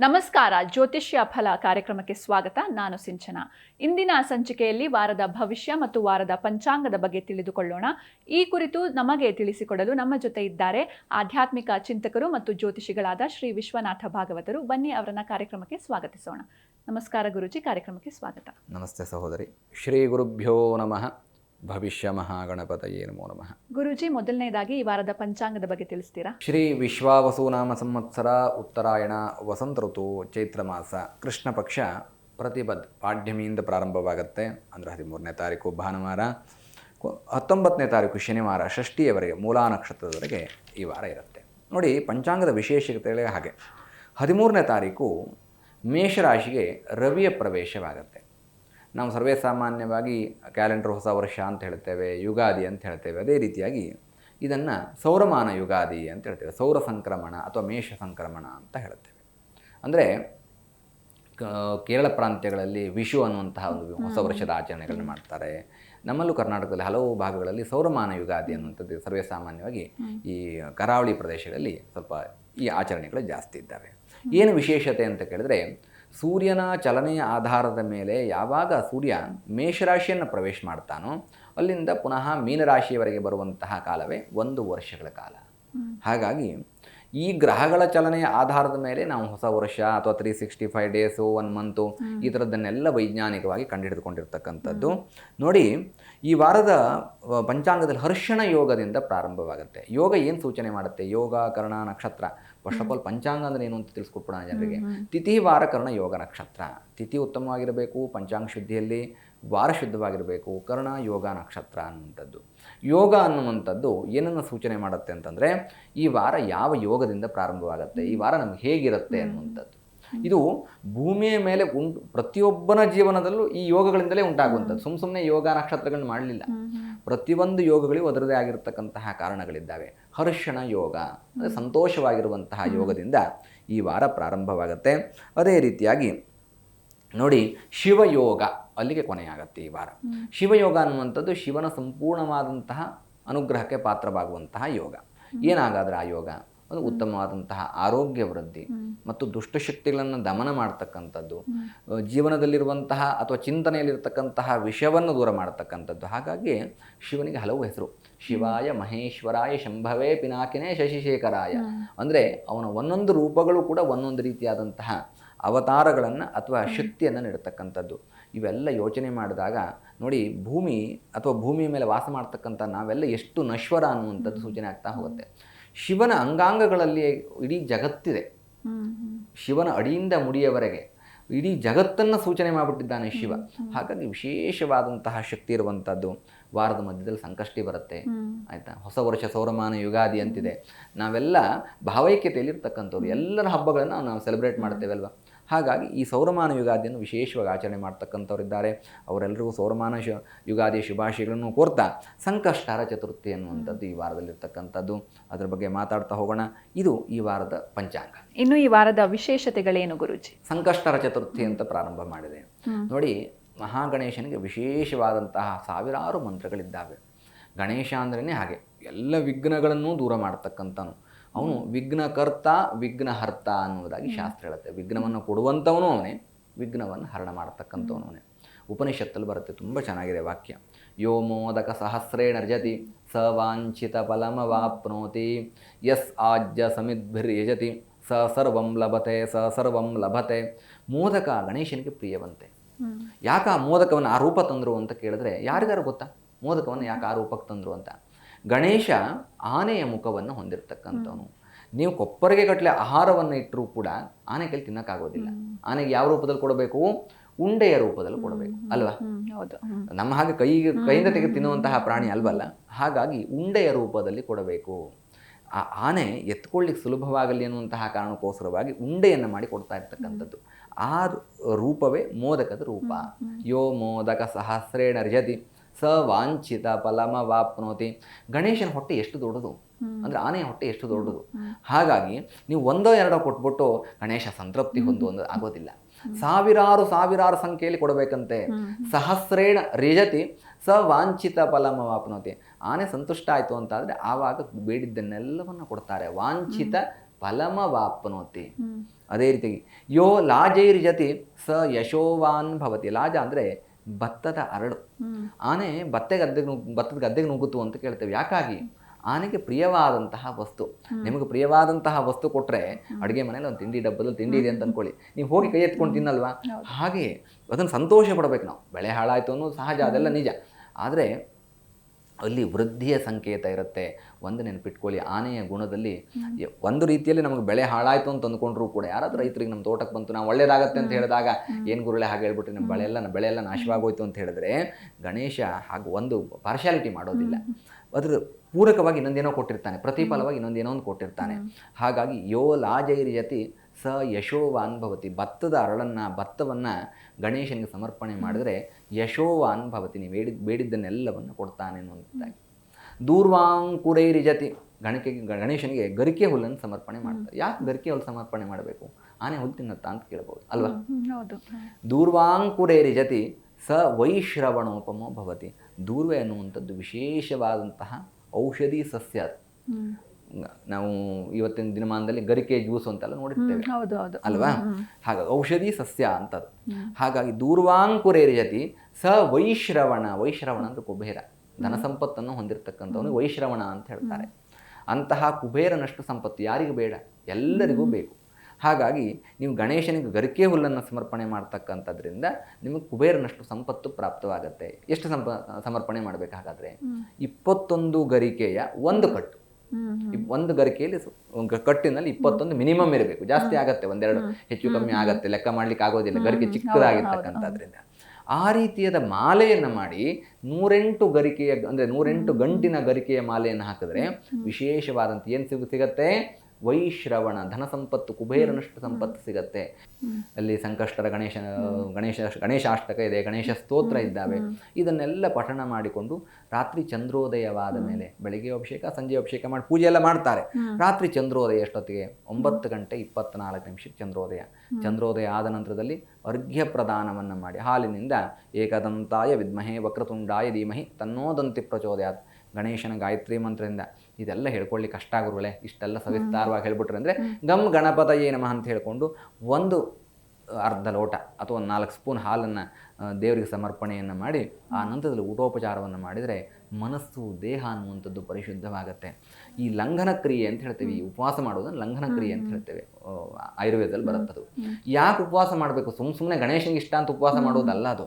ನಮಸ್ಕಾರ, ಜ್ಯೋತಿಷ್ಯ ಫಲ ಕಾರ್ಯಕ್ರಮಕ್ಕೆ ಸ್ವಾಗತ. ನಾನು ಸಿಂಚನ. ಇಂದಿನ ಸಂಚಿಕೆಯಲ್ಲಿ ವಾರದ ಭವಿಷ್ಯ ಮತ್ತು ವಾರದ ಪಂಚಾಂಗದ ಬಗ್ಗೆ ತಿಳಿದುಕೊಳ್ಳೋಣ. ಈ ಕುರಿತು ನಮಗೆ ತಿಳಿಸಿಕೊಡಲು ನಮ್ಮ ಜೊತೆ ಇದ್ದಾರೆ ಆಧ್ಯಾತ್ಮಿಕ ಚಿಂತಕರು ಮತ್ತು ಜ್ಯೋತಿಷಿಗಳಾದ ಶ್ರೀ ವಿಶ್ವನಾಥ ಭಾಗವತರು. ಬನ್ನಿ ಅವರನ್ನ ಕಾರ್ಯಕ್ರಮಕ್ಕೆ ಸ್ವಾಗತಿಸೋಣ. ನಮಸ್ಕಾರ ಗುರುಜಿ, ಕಾರ್ಯಕ್ರಮಕ್ಕೆ ಸ್ವಾಗತ. ನಮಸ್ತೆ ಸಹೋದರಿ. ಶ್ರೀ ಗುರುಭ್ಯೋ ನಮಃ. ಭವಿಷ್ಯ ಮಹಾಗಣಪತಯೇ ನಮೋ ನಮಃ. ಗುರುಜಿ ಮೊದಲನೇದಾಗಿ ಈ ವಾರದ ಪಂಚಾಂಗದ ಬಗ್ಗೆ ತಿಳಿಸ್ತೀರಾ? ಶ್ರೀ ವಿಶ್ವಾವಸುನಾಮ ಸಂವತ್ಸರ ಉತ್ತರಾಯಣ ವಸಂತ ಋತು ಚೈತ್ರ ಮಾಸ ಕೃಷ್ಣ ಪಕ್ಷ ಪ್ರತಿಬದ್ ಪಾಡ್ಯಮಿಯಿಂದ ಪ್ರಾರಂಭವಾಗುತ್ತೆ. ಅಂದರೆ ಹದಿಮೂರನೇ ತಾರೀಕು ಭಾನುವಾರ. ಹತ್ತೊಂಬತ್ತನೇ ತಾರೀಕು ಶನಿವಾರ ಷಷ್ಠಿಯವರೆಗೆ ಮೂಲಾ ನಕ್ಷತ್ರದವರೆಗೆ ಈ ವಾರ ಇರುತ್ತೆ. ನೋಡಿ ಪಂಚಾಂಗದ ವಿಶೇಷತೆಗಳೇ ಹಾಗೆ. ಹದಿಮೂರನೇ ತಾರೀಕು ಮೇಷರಾಶಿಗೆ ರವಿಯ ಪ್ರವೇಶವಾಗುತ್ತೆ. ನಾವು ಸರ್ವೇ ಸಾಮಾನ್ಯವಾಗಿ ಕ್ಯಾಲೆಂಡರ್ ಹೊಸ ವರ್ಷ ಅಂತ ಹೇಳ್ತೇವೆ ಯುಗಾದಿ ಅಂತ ಹೇಳ್ತೇವೆ ಅದೇ ರೀತಿಯಾಗಿ ಇದನ್ನು ಸೌರಮಾನ ಯುಗಾದಿ ಅಂತ ಹೇಳ್ತೇವೆ ಸೌರ ಸಂಕ್ರಮಣ ಅಥವಾ ಮೇಷ ಸಂಕ್ರಮಣ ಅಂತ ಹೇಳ್ತೇವೆ. ಅಂದರೆ ಕೇರಳ ಪ್ರಾಂತ್ಯಗಳಲ್ಲಿ ವಿಷು ಅನ್ನುವಂತಹ ಒಂದು ಹೊಸ ವರ್ಷದ ಆಚರಣೆಗಳನ್ನು ಮಾಡ್ತಾರೆ. ನಮ್ಮಲ್ಲೂ ಕರ್ನಾಟಕದಲ್ಲಿ ಹಲವು ಭಾಗಗಳಲ್ಲಿ ಸೌರಮಾನ ಯುಗಾದಿ ಅನ್ನುವಂಥದ್ದು ಸರ್ವೇ ಸಾಮಾನ್ಯವಾಗಿ ಈ ಕರಾವಳಿ ಪ್ರದೇಶಗಳಲ್ಲಿ ಸ್ವಲ್ಪ ಈ ಆಚರಣೆಗಳು ಜಾಸ್ತಿ ಇದ್ದಾವೆ. ಏನು ವಿಶೇಷತೆ ಅಂತ ಕೇಳಿದ್ರೆ ಸೂರ್ಯನ ಚಲನೆಯ ಆಧಾರದ ಮೇಲೆ ಯಾವಾಗ ಸೂರ್ಯ ಮೇಷರಾಶಿಯನ್ನು ಪ್ರವೇಶ ಮಾಡ್ತಾನೋ ಅಲ್ಲಿಂದ ಪುನಃ ಮೀನರಾಶಿಯವರೆಗೆ ಬರುವಂತಹ ಕಾಲವೇ ಒಂದು ವರ್ಷಗಳ ಕಾಲ. ಹಾಗಾಗಿ ಈ ಗ್ರಹಗಳ ಚಲನೆಯ ಆಧಾರದ ಮೇಲೆ ನಾವು ಹೊಸ ವರ್ಷ ಅಥವಾ three sixty five days one month ಈ ಥರದ್ದನ್ನೆಲ್ಲ ವೈಜ್ಞಾನಿಕವಾಗಿ ಕಂಡುಹಿಡಿದುಕೊಂಡಿರ್ತಕ್ಕಂಥದ್ದು. ನೋಡಿ ಈ ವಾರದ ಪಂಚಾಂಗದಲ್ಲಿ ಹರ್ಷಣ ಯೋಗದಿಂದ ಪ್ರಾರಂಭವಾಗುತ್ತೆ. ಯೋಗ ಏನು ಸೂಚನೆ ಮಾಡುತ್ತೆ? ಯೋಗ ಕರ್ಣ ನಕ್ಷತ್ರ. ಫಸ್ಟ್ ಆಫ್ ಆಲ್ ಪಂಚಾಂಗ ಅಂದ್ರೆ ಏನು ಅಂತ ತಿಳಿಸ್ಕೊಟ್ಬಿಡೋಣ ಜನರಿಗೆ. ತಿಥಿ ವಾರ ಕರ್ಣ ಯೋಗ ನಕ್ಷತ್ರ. ತಿಥಿ ಉತ್ತಮವಾಗಿರಬೇಕು ಪಂಚಾಂಗ ಶುದ್ಧಿಯಲ್ಲಿ ವಾರ ಶುದ್ಧವಾಗಿರಬೇಕು ಕರ್ಣ ಯೋಗ ನಕ್ಷತ್ರ ಅನ್ನುವಂಥದ್ದು ಯೋಗ ಅನ್ನುವಂಥದ್ದು ಏನನ್ನು ಸೂಚನೆ ಮಾಡುತ್ತೆ ಅಂತಂದರೆ ಈ ವಾರ ಯಾವ ಯೋಗದಿಂದ ಪ್ರಾರಂಭವಾಗುತ್ತೆ ಈ ವಾರ ನಮ್ಗೆ ಹೇಗಿರುತ್ತೆ ಅನ್ನುವಂಥದ್ದು. ಇದು ಭೂಮಿಯ ಮೇಲೆ ಉಂಟು ಪ್ರತಿಯೊಬ್ಬನ ಜೀವನದಲ್ಲೂ ಈ ಯೋಗಗಳಿಂದಲೇ ಉಂಟಾಗುವಂಥದ್ದು. ಸುಮ್ಮ ಸುಮ್ಮನೆ ಯೋಗ ನಕ್ಷತ್ರಗಳನ್ನ ಮಾಡಲಿಲ್ಲ. ಪ್ರತಿಯೊಂದು ಯೋಗಗಳಿಗೂ ಅದರದೇ ಆಗಿರತಕ್ಕಂತಹ ಕಾರಣಗಳಿದ್ದಾವೆ. ಹರ್ಷಣ ಯೋಗ ಅಂದರೆ ಸಂತೋಷವಾಗಿರುವಂತಹ ಯೋಗದಿಂದ ಈ ವಾರ ಪ್ರಾರಂಭವಾಗುತ್ತೆ. ಅದೇ ರೀತಿಯಾಗಿ ನೋಡಿ ಶಿವಯೋಗ ಅಲ್ಲಿಗೆ ಕೊನೆಯಾಗತ್ತೆ ಈ ವಾರ. ಶಿವಯೋಗ ಅನ್ನುವಂಥದ್ದು ಶಿವನ ಸಂಪೂರ್ಣವಾದಂತಹ ಅನುಗ್ರಹಕ್ಕೆ ಪಾತ್ರವಾಗುವಂತಹ ಯೋಗ. ಏನಾಗಾದ್ರೆ ಆ ಯೋಗ? ಒಂದು ಉತ್ತಮವಾದಂತಹ ಆರೋಗ್ಯ ವೃದ್ಧಿ ಮತ್ತು ದುಷ್ಟಶಕ್ತಿಗಳನ್ನು ದಮನ ಮಾಡ್ತಕ್ಕಂಥದ್ದು ಜೀವನದಲ್ಲಿರುವಂತಹ ಅಥವಾ ಚಿಂತನೆಯಲ್ಲಿರ್ತಕ್ಕಂತಹ ವಿಷವನ್ನು ದೂರ ಮಾಡ್ತಕ್ಕಂಥದ್ದು. ಹಾಗಾಗಿ ಶಿವನಿಗೆ ಹಲವು ಹೆಸರು. ಶಿವಾಯ ಮಹೇಶ್ವರಾಯ ಶಂಭವೇ ಪಿನಾಕಿನೇ ಶಶಿಶೇಖರಾಯ. ಅಂದರೆ ಅವನ ಒಂದೊಂದು ರೂಪಗಳು ಕೂಡ ಒಂದೊಂದು ರೀತಿಯಾದಂತಹ ಅವತಾರಗಳನ್ನು ಅಥವಾ ಶಕ್ತಿಯನ್ನು ನೀಡತಕ್ಕಂಥದ್ದು. ಇವೆಲ್ಲ ಯೋಚನೆ ಮಾಡಿದಾಗ ನೋಡಿ ಭೂಮಿ ಅಥವಾ ಭೂಮಿಯ ಮೇಲೆ ವಾಸ ಮಾಡ್ತಕ್ಕಂಥ ನಾವೆಲ್ಲ ಎಷ್ಟು ನಶ್ವರ ಅನ್ನುವಂಥದ್ದು ಸೂಚನೆ ಆಗ್ತಾ ಹೋಗುತ್ತೆ. ಶಿವನ ಅಂಗಾಂಗಗಳಲ್ಲಿ ಇಡೀ ಜಗತ್ತಿದೆ. ಶಿವನ ಅಡಿಯಿಂದ ಮುಡಿಯವರೆಗೆ ಇಡೀ ಜಗತ್ತನ್ನು ಸೂಚನೆ ಮಾಡಿಬಿಟ್ಟಿದ್ದಾನೆ ಶಿವ. ಹಾಗಾಗಿ ವಿಶೇಷವಾದಂತಹ ಶಕ್ತಿ ಇರುವಂಥದ್ದು ವಾರದ ಮಧ್ಯದಲ್ಲಿ ಸಂಕಷ್ಟಿ ಬರುತ್ತೆ. ಆಯ್ತಾ? ಹೊಸ ವರ್ಷ ಸೌರಮಾನ ಯುಗಾದಿ ಅಂತಿದೆ. ನಾವೆಲ್ಲ ಭಾವೈಕ್ಯತೆಯಲ್ಲಿರ್ತಕ್ಕಂಥವ್ರು ಎಲ್ಲರ ಹಬ್ಬಗಳನ್ನು ನಾವು ಸೆಲೆಬ್ರೇಟ್ ಮಾಡ್ತೇವೆ ಅಲ್ವಾ ಹಾಗಾಗಿ ಈ ಸೌರಮಾನ ಯುಗಾದಿಯನ್ನು ವಿಶೇಷವಾಗಿ ಆಚರಣೆ ಮಾಡ್ತಕ್ಕಂಥವ್ರಿದ್ದಾರೆ ಅವರೆಲ್ಲರಿಗೂ ಸೌರಮಾನ ಶು ಯುಗಾದಿ ಶುಭಾಶಯಗಳನ್ನು ಕೋರ್ತಾ ಸಂಕಷ್ಟಾರ ಚತುರ್ಥಿ ಅನ್ನುವಂಥದ್ದು ಈ ವಾರದಲ್ಲಿರ್ತಕ್ಕಂಥದ್ದು. ಅದರ ಬಗ್ಗೆ ಮಾತಾಡ್ತಾ ಹೋಗೋಣ. ಇದು ಈ ವಾರದ ಪಂಚಾಂಗ. ಇನ್ನು ಈ ವಾರದ ವಿಶೇಷತೆಗಳೇನು ಗುರುಜಿ? ಸಂಕಷ್ಟರ ಚತುರ್ಥಿ ಅಂತ ಪ್ರಾರಂಭ ಮಾಡಿದೆ. ನೋಡಿ ಮಹಾಗಣೇಶನಿಗೆ ವಿಶೇಷವಾದಂತಹ ಸಾವಿರಾರು ಮಂತ್ರಗಳಿದ್ದಾವೆ. ಗಣೇಶ ಅಂದ್ರೇ ಹಾಗೆ, ಎಲ್ಲ ವಿಘ್ನಗಳನ್ನೂ ದೂರ ಮಾಡ್ತಕ್ಕಂಥನು. ಅವನು ವಿಘ್ನಕರ್ತ, ವಿಘ್ನಹರ್ತ ಅನ್ನುವುದಾಗಿ ಶಾಸ್ತ್ರ ಹೇಳುತ್ತೆ. ವಿಘ್ನವನ್ನು ಕೊಡುವಂಥವನು ಅವನೇ, ವಿಘ್ನವನ್ನು ಹರಣ ಮಾಡ್ತಕ್ಕಂಥವನು ಅವನೇ. ಉಪನಿಷತ್ತಲ್ಲಿ ಬರುತ್ತೆ, ತುಂಬ ಚೆನ್ನಾಗಿದೆ ವಾಕ್ಯ. ಯೋ ಮೋದಕ ಸಹಸ್ರೇಣ ರಜತಿ ಸ ವಾಂಛಿತ ಫಲಮವಾಪ್ನೋತಿ ಯಸ್ ಆಜ್ಯ ಸಮಿದ್ಭಿರ್ಯಜತಿ, ಸ ಸರ್ವಂ ಲಭತೆ, ಸ ಸರ್ವಂ ಲಭತೆ. ಮೋದಕ ಗಣೇಶನಿಗೆ ಪ್ರಿಯವಂತೆ. ಯಾಕೆ ಆ ಮೋದಕವನ್ನು ಆ ರೂಪ ತಂದರು ಅಂತ ಕೇಳಿದ್ರೆ ಯಾರಿಗಾರು ಗೊತ್ತಾ? ಮೋದಕವನ್ನು ಯಾಕೆ ಆ ರೂಪಕ್ಕೆ ತಂದರು ಅಂತ? ಗಣೇಶ ಆನೆಯ ಮುಖವನ್ನು ಹೊಂದಿರತಕ್ಕಂಥವನು. ನೀವು ಕೊಪ್ಪರಿಗೆ ಗಟ್ಟಲೆ ಆಹಾರವನ್ನು ಇಟ್ಟರೂ ಕೂಡ ಆನೆ ಕೈಲಿ ತಿನ್ನಕ್ಕಾಗೋದಿಲ್ಲ. ಆನೆಗೆ ಯಾವ ರೂಪದಲ್ಲಿ ಕೊಡಬೇಕು? ಉಂಡೆಯ ರೂಪದಲ್ಲಿ ಕೊಡಬೇಕು. ಅಲ್ವಾ? ಹೌದು. ನಮ್ಮ ಹಾಗೆ ಕೈ ಕೈಯಿಂದ ತೆಗೆದು ತಿನ್ನುವಂತಹ ಪ್ರಾಣಿ ಅಲ್ವಲ್ಲ? ಹಾಗಾಗಿ ಉಂಡೆಯ ರೂಪದಲ್ಲಿ ಕೊಡಬೇಕು. ಆ ಆನೆ ಎತ್ಕೊಳ್ಳಿಕ್ಕೆ ಸುಲಭವಾಗಲಿ ಅನ್ನುವಂತಹ ಕಾರಣಕ್ಕೋಸ್ಕರವಾಗಿ ಉಂಡೆಯನ್ನು ಮಾಡಿ ಕೊಡ್ತಾ ಇರ್ತಕ್ಕಂಥದ್ದು. ಆ ರೂಪವೇ ಮೋದಕದ ರೂಪ. ಯೋ ಮೋದಕ ಸಹಸ್ರೇಣ ರಜತಿ ಸ ವಾಂಛಿತ ಫಲಮವಾಪ್ನೋತಿ ಗಣೇಶನ ಹೊಟ್ಟೆ ಎಷ್ಟು ದೊಡ್ಡದು? ಅಂದರೆ ಆನೆಯ ಹೊಟ್ಟೆ ಎಷ್ಟು ದೊಡ್ಡದು? ಹಾಗಾಗಿ ನೀವು ಒಂದೋ ಎರಡೋ ಕೊಟ್ಬಿಟ್ಟು ಗಣೇಶ ಸಂತೃಪ್ತಿ ಹೊಂದುವುದು ಆಗೋದಿಲ್ಲ. ಸಾವಿರಾರು ಸಾವಿರಾರು ಸಂಖ್ಯೆಯಲ್ಲಿ ಕೊಡಬೇಕಂತೆ. ಸಹಸ್ರೇಣ ರಿಜತಿ ಸ ವಾಂಛಿತ ಫಲಮ ವಾಪ್ನೋತಿ. ಆನೆ ಸಂತುಷ್ಟ ಆಯಿತು ಅಂತಾದರೆ ಆವಾಗ ಬೇಡಿದ್ದನ್ನೆಲ್ಲವನ್ನು ಕೊಡ್ತಾರೆ. ವಾಂಛಿತ ಫಲಮವಾಪ್ನೋತಿ ಹ್ಮ್. ಅದೇ ರೀತಿ ಯೋ ಲಾಜೈರ್ ಜತಿ ಸ ಯಶೋವಾನ್ ಭವತಿ. ಲಾಜ ಅಂದರೆ ಭತ್ತದ ಅರಳು. ಆನೆ ಭತ್ತೆ ಗದ್ದೆಗೆ ನುಗ್ ಭತ್ತದ ಗದ್ದೆಗೆ ನುಗ್ಗುತ್ತು ಅಂತ ಕೇಳ್ತೇವೆ. ಯಾಕಾಗಿ? ಆನೆಗೆ ಪ್ರಿಯವಾದಂತಹ ವಸ್ತು. ನಿಮಗೆ ಪ್ರಿಯವಾದಂತಹ ವಸ್ತು ಕೊಟ್ಟರೆ ಅಡುಗೆ ಮನೇಲಿ ಒಂದು ತಿಂಡಿ ಡಬ್ಬದಲ್ಲಿ ತಿಂಡಿ ಇದೆ ಅಂತ ಅನ್ಕೊಳ್ಳಿ. ನೀವು ಹೋಗಿ ಕೈ ಎತ್ಕೊಂಡು ತಿನ್ನಲ್ವಾ? ಹಾಗೆ ಅದನ್ನು ಸಂತೋಷ ಪಡಬೇಕು ನಾವು. ಬೆಳೆ ಹಾಳಾಯಿತು ಅನ್ನೋದು ಸಹಜ ಅದೆಲ್ಲ ನಿಜ. ಆದರೆ ಅಲ್ಲಿ ವೃದ್ಧಿಯ ಸಂಕೇತ ಇರುತ್ತೆ. ಒಂದು ನೆನಪಿಟ್ಕೊಳ್ಳಿ ಆನೆಯ ಗುಣದಲ್ಲಿ ಒಂದು ರೀತಿಯಲ್ಲಿ ನಮಗೆ ಬೆಳೆ ಹಾಳಾಯಿತು ಅಂತ ಅಂದ್ಕೊಂಡ್ರು ಕೂಡ ಯಾರಾದ್ರೂ ರೈತರಿಗೆ ನಮ್ಮ ತೋಟಕ್ಕೆ ಬಂತು ನಾವು ಒಳ್ಳೇದಾಗತ್ತೆ ಅಂತ ಹೇಳಿದಾಗ ಏನು ಗುರುಳೆ ಹಾಗೆ ಹೇಳ್ಬಿಟ್ರೆ ನಮ್ಮ ಬೆಳೆ ಎಲ್ಲ ಬೆಳೆ ಎಲ್ಲ ನಾಶವಾಗೋಯ್ತು ಅಂತ ಹೇಳಿದ್ರೆ ಗಣೇಶ ಹಾಗೂ ಒಂದು ಪಾರ್ಶಾಲಿಟಿ ಮಾಡೋದಿಲ್ಲ. ಅದ್ರ ಪೂರಕವಾಗಿ ಇನ್ನೊಂದೇನೋ ಕೊಟ್ಟಿರ್ತಾನೆ ಪ್ರತಿಫಲವಾಗಿ ಇನ್ನೊಂದೇನೋ ಒಂದು ಕೊಟ್ಟಿರ್ತಾನೆ. ಹಾಗಾಗಿ ಯೋ ಲಾಜೈರ್ಯತಿ ಸ ಯಶೋವಾನ್ ಭವತಿ. ಭತ್ತದ ಅರಳನ್ನು ಭತ್ತವನ್ನು ಗಣೇಶನಿಗೆ ಸಮರ್ಪಣೆ ಮಾಡಿದ್ರೆ ಯಶೋವಾನ್ ಭವತಿ ನೀವು ಬೇಡಿದ ಬೇಡಿದ್ದನ್ನೆಲ್ಲವನ್ನು ಕೊಡ್ತಾನೆ ಅನ್ನುವಂಥದ್ದಾಗಿ ದೂರ್ವಾಂಕುರೈರಿಜತಿ ಗಣಕೆ ಗಣೇಶನಿಗೆ ಗರಿಕೆ ಹುಲ್ಲನ್ನು ಸಮರ್ಪಣೆ ಮಾಡ್ತಾರೆ. ಯಾಕೆ ಗರಿಕೆ ಹುಲ್ಲು ಸಮರ್ಪಣೆ ಮಾಡಬೇಕು? ಆನೆ ಹುಲ್ಲು ತಿನ್ನತ್ತಾ ಅಂತ ಕೇಳ್ಬೋದು ಅಲ್ವಾ? ಹ್ಮ್, ಹೌದು. ದೂರ್ವಾಂಕುರೇರಿ ಜತಿ ಸ ವೈಶ್ರವಣೋಪಮೋ ಭವತಿ. ದೂರ್ವೆ ಅನ್ನುವಂಥದ್ದು ವಿಶೇಷವಾದಂತಹ ಔಷಧಿ ಸಸ್ಯ ನಾವು ಇವತ್ತಿನ ದಿನಮಾನದಲ್ಲಿ ಗರಿಕೆ ಜ್ಯೂಸ್ ಅಂತೆಲ್ಲ ನೋಡಿರ್ತೇವೆ. ಅಲ್ವಾ? ಹಾಗಾಗಿ ಔಷಧಿ ಸಸ್ಯ ಅಂತದ್ದು. ಹಾಗಾಗಿ ದೂರ್ವಾಂಕುರೇರಿ ಜತಿ ಸ ವೈಶ್ರವಣ ವೈಶ್ರವಣ ಅಂದ್ರೆ ಕುಬೇರ. ಧನ ಸಂಪತ್ತನ್ನು ಹೊಂದಿರತಕ್ಕಂಥವನು ವೈಶ್ರವಣ ಅಂತ ಹೇಳ್ತಾರೆ. ಅಂತಹ ಕುಬೇರನಷ್ಟು ಸಂಪತ್ತು ಯಾರಿಗೂ ಬೇಡ ಎಲ್ಲರಿಗೂ ಬೇಕು. ಹಾಗಾಗಿ ನೀವು ಗಣೇಶನಿಗೆ ಗರಿಕೆ ಹುಲ್ಲನ್ನು ಸಮರ್ಪಣೆ ಮಾಡ್ತಕ್ಕಂಥದ್ರಿಂದ ನಿಮಗೆ ಕುಬೇರನಷ್ಟು ಸಂಪತ್ತು ಪ್ರಾಪ್ತವಾಗುತ್ತೆ. ಎಷ್ಟು ಸಂಪ ಸಮರ್ಪಣೆ ಮಾಡಬೇಕಾಗಾದ್ರೆ? ಇಪ್ಪತ್ತೊಂದು ಗರಿಕೆಯ ಒಂದು ಕಟ್ಟು. ಒಂದು ಗರಿಕೆಯಲ್ಲಿ ಒಂದು ಕಟ್ಟಿನಲ್ಲಿ ಇಪ್ಪತ್ತೊಂದು ಮಿನಿಮಮ್ ಇರಬೇಕು. ಜಾಸ್ತಿ ಆಗತ್ತೆ ಒಂದೆರಡು. ಹೆಚ್ಚು ಕಮ್ಮಿ ಆಗತ್ತೆ ಲೆಕ್ಕ ಮಾಡ್ಲಿಕ್ಕೆ ಆಗೋದಿಲ್ಲ. ಗರಿಕೆ ಚಿಕ್ಕದಾಗಿರ್ತಕ್ಕಂಥದ್ರಿಂದ. ಆ ರೀತಿಯಾದ ಮಾಲೆಯನ್ನು ಮಾಡಿ ನೂರೆಂಟು ಗರಿಕೆಯ ಅಂದರೆ ನೂರೆಂಟು ಗಂಟಿನ ಗರಿಕೆಯ ಮಾಲೆಯನ್ನು ಹಾಕಿದ್ರೆ ವಿಶೇಷವಾದಂಥ ಏನು ಸಿಗು ಸಿಗತ್ತೆ? ವೈಶ್ರವಣ ಧನ ಸಂಪತ್ತು ಕುಬೇರನಷ್ಟು ಸಂಪತ್ತು ಸಿಗತ್ತೆ. ಅಲ್ಲಿ ಸಂಕಷ್ಟರ ಗಣೇಶ ಗಣೇಶ ಗಣೇಶಾಷ್ಟಕ ಇದೆ ಗಣೇಶ ಸ್ತೋತ್ರ ಇದ್ದಾವೆ. ಇದನ್ನೆಲ್ಲ ಪಠಣ ಮಾಡಿಕೊಂಡು ರಾತ್ರಿ ಚಂದ್ರೋದಯವಾದ ಮೇಲೆ ಬೆಳಿಗ್ಗೆ ಅಭಿಷೇಕ ಸಂಜೆ ಅಭಿಷೇಕ ಮಾಡಿ ಪೂಜೆ ಎಲ್ಲ ಮಾಡ್ತಾರೆ. ರಾತ್ರಿ ಚಂದ್ರೋದಯ ಎಷ್ಟೊತ್ತಿಗೆ? ಒಂಬತ್ತು ಗಂಟೆ ಇಪ್ಪತ್ನಾಲ್ಕು ನಿಮಿಷಕ್ಕೆ ಚಂದ್ರೋದಯ. ಚಂದ್ರೋದಯ ಆದ ನಂತರದಲ್ಲಿ ಅರ್ಘ್ಯ ಪ್ರದಾನವನ್ನು ಮಾಡಿ. ಹಾಲಿನಿಂದ ಏಕದಂತಾಯ ವಿದ್ಮಹೇ ವಕ್ರತುಂಡಾಯ ಧೀಮಹಿ ತನ್ನೋದಂತಿ ಪ್ರಚೋದಯಾತ್. ಗಣೇಶನ ಗಾಯತ್ರಿ ಮಂತ್ರದಿಂದ ಇದೆಲ್ಲ ಹೇಳ್ಕೊಳ್ಳಿ ಕಷ್ಟ ಗುರುಗಳೇ ಇಷ್ಟೆಲ್ಲ ಸವಿಸ್ತಾರವಾಗಿ ಹೇಳ್ಬಿಟ್ರೆ ಅಂದರೆ ಗಮ್ ಗಣಪತಯೇ ನಮಃ ಅಂತ ಹೇಳಿಕೊಂಡು ಒಂದು ಅರ್ಧ ಲೋಟ ಅಥವಾ ಒಂದು ನಾಲ್ಕು ಸ್ಪೂನ್ ಹಾಲನ್ನು ದೇವರಿಗೆ ಸಮರ್ಪಣೆಯನ್ನು ಮಾಡಿ ಆ ನಂತರದಲ್ಲಿ ಊಟೋಪಚಾರವನ್ನು ಮಾಡಿದರೆ ಮನಸ್ಸು ದೇಹ ಅನ್ನುವಂಥದ್ದು ಪರಿಶುದ್ಧವಾಗುತ್ತೆ. ಈ ಲಂಘನ ಕ್ರಿಯೆ ಅಂತ ಹೇಳ್ತೇವೆ ಈ ಉಪವಾಸ ಮಾಡೋದನ್ನು ಲಂಘನ ಕ್ರಿಯೆ ಅಂತ ಹೇಳ್ತೇವೆ. ಆಯುರ್ವೇದದಲ್ಲಿ ಬರುತ್ತದು. ಯಾಕೆ ಉಪವಾಸ ಮಾಡಬೇಕು? ಸುಮ್ಮ ಸುಮ್ಮನೆ ಗಣೇಶನಿಗೆ ಇಷ್ಟ ಅಂತ ಉಪವಾಸ ಮಾಡೋದಲ್ಲ ಅದು.